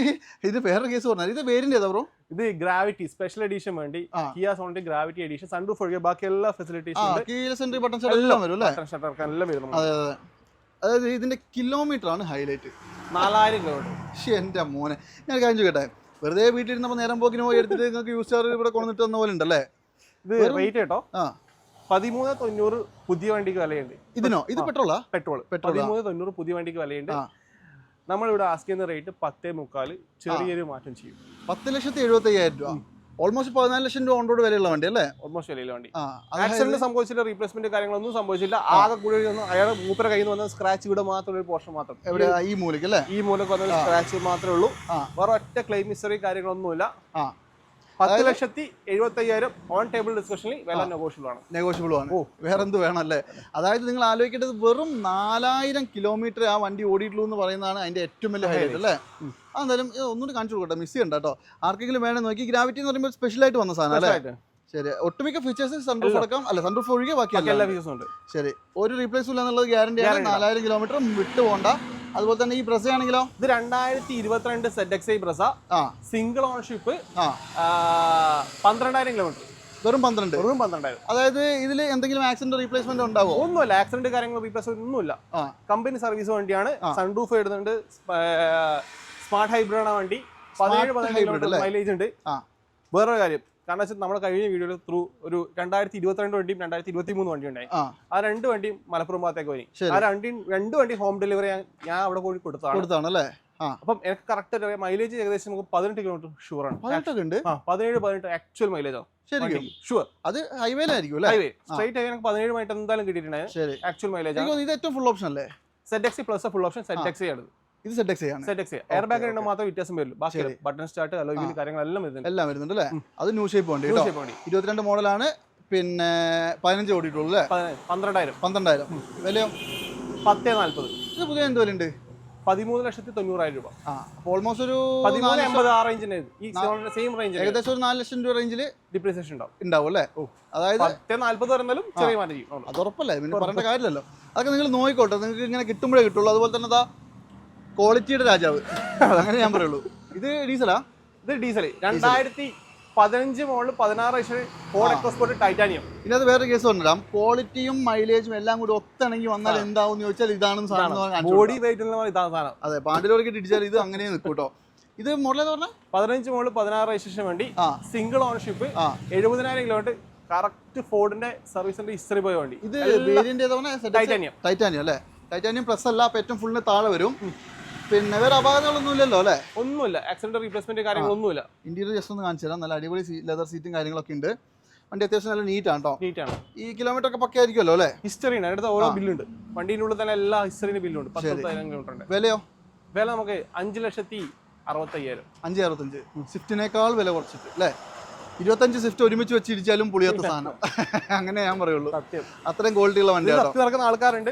ഇത് വേറെ കേസ് പറഞ്ഞാൽ ഇത് പേരിന്റെ ഏതാ ബ്രോ ഇത് ഗ്രാവിറ്റി സ്പെഷ്യൽ എഡീഷൻ വേണ്ടി. കിയ സോണിന്റെ ഗ്രാവിറ്റി എഡീഷൻ സൺറൂഫ് ഒഴികെ ബാക്കി എല്ലാ ഫെസിലിറ്റീസ് എല്ലാം വരും അല്ലേ? എല്ലാം വരും അതെ അതെ. അതായത് ഇതിന്റെ കിലോമീറ്റർ ആണ് ഹൈലൈറ്റ് നാലായിരം കിലോമീറ്റർ പക്ഷേ എന്റെ മോനെ. ഞാൻ കാര്യം ചോദിക്കട്ടെ? വെറുതെ വീട്ടിലിരുന്നപ്പോൾ നേരം പോക്കിന് പോയി എടുത്തിട്ട് നിങ്ങൾക്ക് യൂസ് ചാർജ് ഇവിടെ കൊണ്ടിട്ട് തന്ന പോലെ ഉണ്ടല്ലേ? ഇത് റേറ്റ് കേട്ടോ. ആ. പതിമൂന്ന് തൊണ്ണൂറ് പുതിയ വണ്ടിക്ക് വിലയുണ്ട്. ഇതിനോ? ഇത്. പെട്രോളാ? പെട്രോൾ പെട്രോൾ പതിമൂന്ന് തൊണ്ണൂറ് പുതിയ വണ്ടിക്ക് വിലയുണ്ട്. നമ്മളിവിടെ ആസ്ക് ചെയ്യുന്ന റേറ്റ് പത്തേ മുക്കാൽ ചെറിയൊരു മാറ്റം ചെയ്യും. പത്ത് ലക്ഷത്തി എഴുപത്തി അയ്യായിരം രൂപ ഓൾമോസ്റ്റ് പതിനാല് ലക്ഷം രൂപ ഓൺ റോഡ് വിലയുള്ള വണ്ടി അല്ലേ? ഓൾമോസ്റ്റ് വിലയുള്ള വണ്ടി. ആക്സിഡന്റ് സംഭവിച്ചില്ല റീപ്ലേസ്മെന്റ് കാര്യങ്ങളൊന്നും സംഭവിച്ചില്ല. ആകെ കൂടി ഒന്ന് അയാൾ മൂപ്പര കയ്യിൽ നിന്ന് വന്ന സ്ക്രാച്ച് ഇവിടെ മാത്രം ഒരു പോർഷൻ മാത്രം. എവിടെ ഈ മൂലക്ക് അല്ലേ? ഈ മൂലക്ക് വന്ന സ്ക്രാച്ച് മാത്രമേ ഉള്ളൂ. വേറെ ഒറ്റ ക്ലെയിം ഹിസ്റ്ററി കാര്യങ്ങളൊന്നുമില്ല. ആ. പത്ത് ലക്ഷത്തി എഴുപത്തി അയ്യായിരം ഓൺ ടേബിൾ ഡിസ്കഷനിൽ വില നെഗോഷ്യബിൾ ആണ്. നെഗോഷ്യബിൾ ആണ്. വേറെ എന്ത് വേണം അല്ലേ? അതായത് നിങ്ങൾ ആലോചിക്കേണ്ടത് വെറും നാലായിരം കിലോമീറ്റർ ആ വണ്ടി ഓടിയിട്ടുള്ളൂ എന്ന് പറയുന്നതാണ് അതിന്റെ ഏറ്റവും വലിയ ഹൈലൈറ്റ് അല്ലേ? എന്തായാലും ഒന്നുകൂടി കാണിച്ചു കൊടുക്കട്ടെ. മിസ് ചെയ്യണ്ട കേട്ടോ ആർക്കെങ്കിലും വേണേ നോക്കി. ഗ്രാവിറ്റി എന്ന് പറയുമ്പോൾ സ്പെഷ്യൽ ആയിട്ട് വന്ന സാധനം അല്ലേ? ശരി. ഒട്ടുമിക്ക ഫീച്ചേഴ്സ് സൺറൂഫ് അടക്കം അല്ല സൺറൂഫ് ഒഴികെ ബാക്കി എല്ലാ ഫീച്ചേഴ്സും ഉണ്ട്. ശരി. ഒരു റീപ്ലേസും ഇല്ല എന്നുള്ളത് ഗ്യാരണ്ടിയാണ്. നാലായിരം കിലോമീറ്റർ വിട്ടു പോകണ്ട അതുപോലെ തന്നെ ഈ ബ്രസ ആണെങ്കിലോ? ഇത് രണ്ടായിരത്തി ഇരുപത്തിരണ്ട് സെഡ് എക്സ് ഐ ബ്രസ. ആ. സിംഗിൾ ഓൺഷിപ്പ് ആ. പന്ത്രണ്ടായിരം കിലോമീറ്റർ വെറും പന്ത്രണ്ട്. വെറും പന്ത്രണ്ടായിരം. അതായത് ഇതിൽ എന്തെങ്കിലും ആക്സിഡന്റ് റീപ്ലേസ്മെന്റ് ഉണ്ടാവോ? ഒന്നുമില്ല. ആക്സിഡന്റ് കാര്യങ്ങൾ റീപ്ലേസ്മെന്റ് ഒന്നുമില്ല. കമ്പനി സർവീസ് വണ്ടിയാണ്. സൺറൂഫ് ഇടുന്നുണ്ട്. സ്മാർട്ട് ഹൈബ്രിഡ് ആണ് വണ്ടി. പതിനേഴ് പതിനേഴ് മൈലേജ് ഉണ്ട്. വേറൊരു കാര്യം. കാരണം വെച്ചാൽ നമ്മുടെ കഴിഞ്ഞ വീഡിയോയിൽ ത്രൂ ഒരു രണ്ടായിരത്തി ഇരുപത്തിരണ്ട് വണ്ടിയും രണ്ടായിരത്തി ഇരുപത്തി മൂന്ന് വണ്ടി ഉണ്ടായി. ആ. രണ്ട് വണ്ടിയും മലപ്പുറം ഭാഗത്തേക്ക് വരും ആ രണ്ടും രണ്ട് വണ്ടി ഹോം ഡെലിവറി ഞാൻ അവിടെ പോയി കൊടുത്താണ് കൊടുത്താണ് അല്ലേ അപ്പം എനിക്ക് കറക്റ്റ് മൈലേജ് ഏകദേശം നമുക്ക് പതിനെട്ട് കിലോമീറ്റർ ഷുവർ ആണ്. പതിനേഴ് പതിനെട്ട് ആക്ച്വൽ മൈലേജ് ആണ്. ശരിക്കും? ഷുവർ അത് ഹൈവേയിലായിരിക്കും അല്ലേ? ഹൈവേ സ്ട്രൈറ്റ് ഹൈവേ എനിക്ക് പതിനേഴ് മൈറ്റ് എന്തായാലും കിട്ടിയിട്ടുണ്ടായിരുന്നു ആക്ച്വൽ മൈലേജ് എനിക്ക് ഇത് ഏറ്റവും ഫുൾ ഓപ്ഷൻ അല്ലേ? Z Xi plus full option Z Xi ആണ്. ഇത് Z X Z X air bag രണ്ട് മാത്രമേ വ്യത്യാസം വരുള്ളൂ ബാക്കി ബട്ടൺ സ്റ്റാർട്ട് അലോ കാര്യങ്ങളെല്ലാം വരുന്നുണ്ട് എല്ലാം വരുന്നുണ്ട് അല്ലേ? അത് ന്യൂ ഷേപ്പ് ഉണ്ട് ഇരുപത്തിരണ്ട് മോഡലാണ് പിന്നെ പതിനഞ്ച് ഓടിയിട്ടുള്ളൂ അല്ലേ? പന്ത്രണ്ടായിരം. പന്ത്രണ്ടായിരം. വില? പത്തേ നാൽപ്പത്. ഇത് പുതിയ എന്ത് വിലയുണ്ട് പതിമൂന്ന് ലക്ഷത്തി തൊണ്ണൂറായിരം രൂപ. ഓൾമോസ്റ്റ് ഒരു പതിമൂന്ന് എൺപത് ആ റേഞ്ചിന് ഈ സെയിം റേഞ്ച് ഏകദേശം ഒരു നാല് ലക്ഷം രൂപ റേഞ്ചിൽ ഡിപ്രീസിയേഷൻ ഉണ്ടാവും. ഉണ്ടാവും അല്ലേ? അതായത് പത്ത് നാല്പത് വരുന്നാലും ചെറിയ മാറ്റി അത് ഉറപ്പല്ലേ? പിന്നെ പറയേണ്ട കാര്യമല്ലല്ലോ. അതൊക്കെ നിങ്ങൾ നോക്കിക്കോട്ടെ. നിങ്ങൾക്ക് ഇങ്ങനെ കിട്ടുമ്പോഴേ കിട്ടുള്ളൂ. അതുപോലെ തന്നെ ക്വാളിറ്റിയുടെ രാജാവ്. അങ്ങനെ ഞാൻ പറയുള്ളൂ. ഇത് ഡീസലാ? ഇത് ഡീസൽ രണ്ടായിരത്തി പതിനഞ്ച് മോളിൽ പതിനാറ് ലക്ഷം ഫോർഡ് എക്സ്പോർട്ട് ടൈറ്റാനിയം. അത് വേറെ കേസ് പറഞ്ഞിടാം ക്വാളിറ്റിയും മൈലേജും എല്ലാം കൂടി ഒത്തിണങ്ങി വന്നാൽ എന്താവും ചോദിച്ചാൽ ഇതാണ് സാധനം എന്ന്. ബോഡി വെയിറ്റ് എന്ന് ഇതാണ് സാധനം. അതെ പാണ്ടിലോർക്ക് ഇടിച്ചാൽ ഇത് അങ്ങനെ നിൽക്കും കേട്ടോ. ഇത് മോഡൽ പറഞ്ഞാൽ പതിനഞ്ച് മോളിൽ പതിനാറ് രജിസ്ട്രേഷൻ വേണ്ടി സിംഗിൾ ഓണർഷിപ്പ് ആ. എഴുപതിനായിരം കിലോമീറ്റർ കറക്റ്റ് ഫോർഡിന്റെ സർവീസിന്റെ ഹിസ്റ്ററി പോയ വേണ്ടി. ഇത് ടൈറ്റാനിയം. ടൈറ്റാനിയം അല്ലേ? ടൈറ്റാനിയം പ്ലസ് അല്ല അപ്പൊ ഏറ്റവും ഫുള്ളിന് താഴെ വരും. പിന്നെ വേറെ അപാകതകളൊന്നും ഇല്ലല്ലോ അല്ലേ? ഒന്നുമില്ല. ആക്സിഡന്റ് റീപ്ലേസ്മെന്റ് കാര്യങ്ങളൊന്നുമില്ല. ഇന്റീരിയർ ജസ്റ്റ് ഒന്ന് കാണിച്ചു തരാം. നല്ല അടിപൊളി ലെതർ സീറ്റും കാര്യങ്ങളൊക്കെ ഉണ്ട്. വണ്ടി അത്യാവശ്യം നല്ല നീറ്റ് ആണ് കേട്ടോ ആണ് ഈ കിലോമീറ്റർ ഒക്കെ പക്ക ആയിരിക്കുമല്ലോ അല്ലേ? ഹിസ്റ്ററി ഉണ്ട് അടുത്ത ഓരോ ബില്ലുണ്ട് വണ്ടീന്റെ ഉള്ളിൽ തന്നെ എല്ലാ ഹിസ്റ്ററിന്റെ ബില്ലുണ്ട് കിലോമീറ്റർ ഉണ്ട്. വിലയോ? വില നമുക്ക് അഞ്ച് ലക്ഷത്തി അറുപത്തയ്യായിരം. അഞ്ച് അറുപത്തഞ്ച്. സ്വിഫ്റ്റിനേക്കാൾ വില കുറച്ചിട്ട് അല്ലേ? ഇരുപത്തഞ്ച് സ്വിഫ്റ്റ് ഒരുമിച്ച് വെച്ചിരിച്ചാലും പുളിയാത്ത സാധനം. അങ്ങനെ ഞാൻ പറയുള്ളൂ. അത്രയും ക്വാളിറ്റിയുള്ള വണ്ടി നടക്കുന്ന ആൾക്കാരുണ്ട്.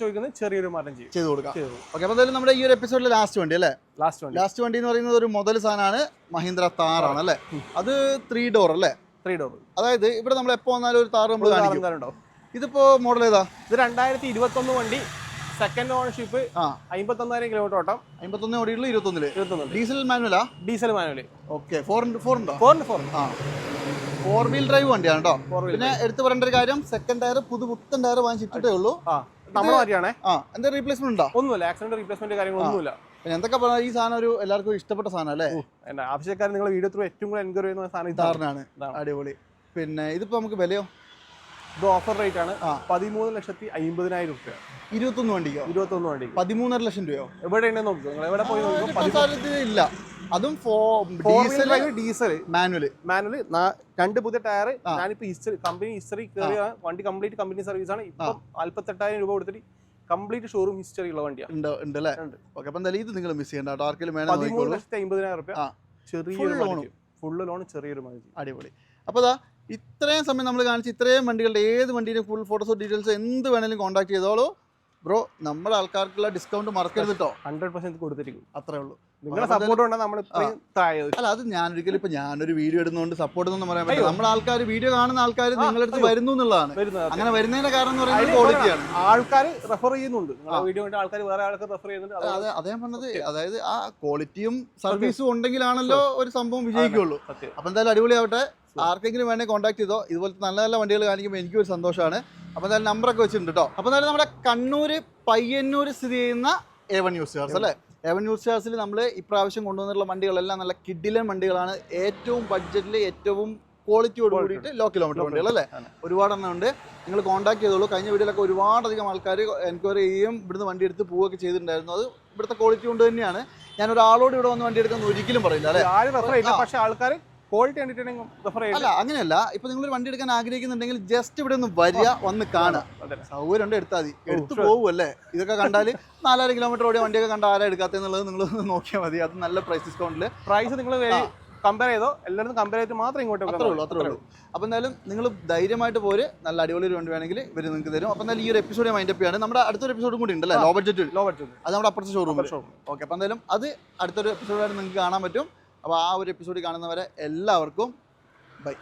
ചോദിക്കുന്നത് ചെറിയൊരു മാറ്റം ചെയ്യും. ചെയ്ത് കൊടുക്കാം. ഓക്കെ അപ്പോൾ എന്തായാലും നമ്മുടെ ഈ ഒരു എപ്പിസോഡിലെ ലാസ്റ്റ് വണ്ടി അല്ലേ? ലാസ്റ്റ് വണ്ടി. ലാസ്റ്റ് വണ്ടി എന്ന് പറയുന്നത് ഒരു മുതൽ സാധനമാണ്. മഹീന്ദ്ര താറാണ് അല്ലേ? അത് ത്രീ ഡോർ അല്ലേ? ത്രീ ഡോർ അതായത് ഇവിടെ നമ്മൾ എപ്പോ വന്നാലും ഒരു താറ് നമ്മൾ കാണിക്കും. ഇതിപ്പോ മോഡൽ ഏതാ? ഇത് രണ്ടായിരത്തി ഇരുപത്തൊന്ന് വണ്ടി. സെക്കൻഡ് ഓണർഷിപ്പ് അമ്പത്തൊന്നായിരം കിലോമീറ്റർ ഓട്ടം. അമ്പത്തൊന്ന് ഓടിയുള്ള ഇരുപത്തൊന്നിൽ. ഇരുപത്തൊന്നുണ്ട് diesel മാനുവലാ diesel manual okay four four ഉണ്ടോ? ഫോറിന് ഫോർ ആ. ഫോർ വീൽ ഡ്രൈവ് വണ്ടിയാണ് കേട്ടോ പിന്നെ എടുത്തു പറയേണ്ട ഒരു കാര്യം സെക്കൻഡ് ടയർ പുതു പുത്തൻ ടയർ വാങ്ങിച്ചിട്ടേ ഉള്ളൂ. നമ്മുടെ മാറ്റിയാണേ ആ എന്താ റീപ്ലേസ്മെന്റ് ഉണ്ടോ? ഒന്നുമില്ല ആക്സിഡന്റ് റീപ്ലേസ്മെന്റ് കാര്യങ്ങളൊന്നുമില്ല. പിന്നെ എന്തൊക്കെ പറഞ്ഞാൽ ഈ സാധനം ഒരു എല്ലാവർക്കും ഇഷ്ടപ്പെട്ട സാധനം അല്ലേ? എന്റെ ആവശ്യക്കാർ നിങ്ങൾ വീഡിയോ ത്രൂ ഏറ്റവും കൂടുതൽ എൻക്വയറി ചെയ്യുന്ന സാധനം ഇതാണ്. അടിപൊളി. പിന്നെ ഇതിപ്പോ നമുക്ക് വിലയോ? ഇത് ഓഫർ റേറ്റ് ആണ്. പതിമൂന്ന് ലക്ഷത്തി അമ്പതിനായിരം രൂപ ഇരുപത്തൊന്ന് വണ്ടിക്കോ? ഇരുപത്തൊന്ന് വണ്ടി പതിമൂന്നര ലക്ഷം രൂപയോ? എവിടെ ഉണ്ടെന്ന് നോക്കുക നിങ്ങൾ എവിടെ പോയി നോക്കുമ്പോൾ ഇല്ല. അതും ഡീസൽ ഡീസൽ മാനുവൽ മാനുവൽ രണ്ട് പുതിയ ടയർ. ഞാനിപ്പോ ഹിസ്റ്ററി കമ്പനി ഹിസ്റ്ററി കയറിയ വണ്ടി കംപ്ലീറ്റ് കമ്പനി സർവീസ് ആണ്. ഇപ്പം നാല്പത്തെട്ടായിരം രൂപ കൊടുത്തിട്ട് കംപ്ലീറ്റ് ഷോറൂം ഹിസ്റ്ററി ഉള്ള വണ്ടിയാണ് ഉണ്ട് ഉണ്ട് അല്ലേ. ഓക്കെ അപ്പം എന്തായാലും ഇത് നിങ്ങൾ മിസ് ചെയ്യണ്ട ആർക്കെങ്കിലും വേണം പതിമൂന്ന് ലക്ഷത്തി അമ്പതിനായിരം റുപ്യ ചെറിയ ചെറിയൊരു loan. ഫുള്ള് ലോൺ ചെറിയൊരു മാതിരി അടിപൊളി. അപ്പോൾ അതാ ഇത്രയും സമയം നമ്മൾ കാണിച്ച് ഇത്രയും വണ്ടികളുടെ ഏത് വണ്ടിയുടെ ഫുൾ ഫോട്ടോസോ ഡീറ്റെയിൽസോ എന്ത് വേണമെങ്കിലും കോൺടാക്ട് ചെയ്തോളൂ. ബ്രോ നമ്മുടെ ആൾക്കാർക്കുള്ള ഡിസ്കൗണ്ട് മറക്കരുത് കേട്ടോ. ഹൺഡ്രഡ് പെർസെന്റ് കൊടുത്തിരിക്കും. അത്രേ ഉള്ളൂ. നിങ്ങളുടെ സപ്പോർട്ട് കൊണ്ടാണ് നമ്മൾ അല്ല അത് ഞാനൊരിക്കലും ഇപ്പൊ ഞാനൊരു വീഡിയോ ഇടുന്നതുകൊണ്ട് സപ്പോർട്ട് ഒന്നും പറയാൻ പറ്റില്ല. നമ്മുടെ ആൾക്കാർ വീഡിയോ കാണുന്ന ആൾക്കാർ നിങ്ങളുടെ അടുത്ത്. വരുന്നു എന്നുള്ളതാണ്. അങ്ങനെ വരുന്നതിന്റെ കാരണം എന്ന് പറയുന്നത് ക്വാളിറ്റിയാണ് ആൾക്കാർ റെഫർ ചെയ്യുന്നുണ്ട്. വീഡിയോ കണ്ട് ആൾക്കാർ വേറെ ആൾക്കാർ റെഫർ ചെയ്യുന്നുണ്ട്. അതെ അതേ പറഞ്ഞത് അതായത് ആ ക്വാളിറ്റിയും സർവീസും ഉണ്ടെങ്കിലാണല്ലോ ഒരു സംഭവം വിജയിക്കുള്ളൂ അപ്പൊ എന്തായാലും അടിപൊളിയാവട്ടെ. ആർക്കെങ്കിലും വേണേൽ കോൺടാക്ട് ചെയ്തോ. ഇതുപോലത്തെ നല്ല നല്ല വണ്ടികൾ കാണിക്കുമ്പോൾ എനിക്കും ഒരു സന്തോഷമാണ്. അപ്പോൾ എന്തായാലും നമ്പറൊക്കെ വെച്ചിട്ടുണ്ട് കേട്ടോ അപ്പോൾ എന്തായാലും നമ്മുടെ കണ്ണൂർ പയ്യന്നൂർ സ്ഥിതി ചെയ്യുന്ന എ വൺ ന്യൂസ് അല്ലേ? എ വൺ ന്യൂസ് ചാർസിൽ നമ്മൾ ഇപ്രാവശ്യം കൊണ്ടുവന്നിട്ടുള്ള വണ്ടികളെല്ലാം നല്ല കിഡിലൻ വണ്ടികളാണ്. ഏറ്റവും ബഡ്ജറ്റിൽ ഏറ്റവും ക്വാളിറ്റിയോട്. കൂടിയിട്ട് ലോ കിലോമീറ്റർ വണ്ടികൾ അല്ലേ? ഒരുപാടെണ്ണം ഒരുപാട് എണ്ണം ഉണ്ട്. നിങ്ങൾ കോൺടാക്ട് ചെയ്തോളൂ. കഴിഞ്ഞ വീഡിയോയിലൊക്കെ ഒരുപാടധികം ആൾക്കാർ എൻക്വയറി ചെയ്യും ഇവിടുന്ന് വണ്ടി എടുത്ത് പോവുകയൊക്കെ ചെയ്തിട്ടുണ്ടായിരുന്നു. അത് ഇവിടുത്തെ ക്വാളിറ്റി കൊണ്ട് തന്നെയാണ്. ഞാൻ ഒരാളോട് ഇവിടെ വന്ന് വണ്ടി എടുക്കാൻ ഒരിക്കലും പറയില്ല അല്ലേ? ആരും പക്ഷേ ആൾക്കാർ ക്വാളിറ്റി കണ്ടിട്ടുണ്ടെങ്കിൽ പ്രിഫർ അല്ല അങ്ങനെയല്ല. ഇപ്പൊ നിങ്ങൾ വണ്ടി എടുക്കാൻ ആഗ്രഹിക്കുന്നുണ്ടെങ്കിൽ ജസ്റ്റ് ഇവിടെ ഒന്ന് വരിക വന്ന് കാണുക. സൗകര്യം ഉണ്ട് എടുത്താൽ മതി. എടുത്തു sure. പോകും അല്ലേ? ഇതൊക്കെ കണ്ടാൽ നാലായിരം കിലോമീറ്റർ ഓടിയ വണ്ടിയൊക്കെ കണ്ട ആരാ എടുക്കാത്തെന്നുള്ളത് നിങ്ങൾ നോക്കിയാൽ മതി. അത് നല്ല പ്രൈസ് ഡിസ്കൗണ്ടിൽ പ്രൈസ് നിങ്ങൾ കമ്പയർ ചെയ്തോ? എല്ലായിടത്തും കമ്പയർ ചെയ്തിട്ട് മാത്രം ഇങ്ങോട്ട് അത്രേ ഉള്ളൂ അത്രേ ഉള്ളൂ. അപ്പോൾ എന്തായാലും നിങ്ങൾ ധൈര്യമായിട്ട് പോര്. നല്ല അടിപൊളി ഒരു വണ്ടി വേണമെങ്കിൽ ഇവർ നിങ്ങൾക്ക് തരും. അപ്പോൾ എന്തായാലും ഈ ഒരു എപ്പിസോഡ് മൈൻഡ് അപ്പ് ചെയ്യാണ്. നമ്മുടെ അടുത്തൊരു എപ്പിസോഡും കൂടി ഉണ്ടല്ലേ? ലോ ബഡ്ജറ്റ് ലോ ബഡ്ജറ്റ് അത് നമ്മുടെ അപ്പുറത്തെ ഷോറൂം ഷോറൂം ഓക്കെ അപ്പോൾ എന്തായാലും അത് അടുത്തൊരു എപ്പിസോഡായിട്ട് നിങ്ങൾക്ക് കാണാൻ പറ്റും. അപ്പോൾ ആ ഒരു എപ്പിസോഡ് കാണുന്നവരെ എല്ലാവർക്കും ബൈ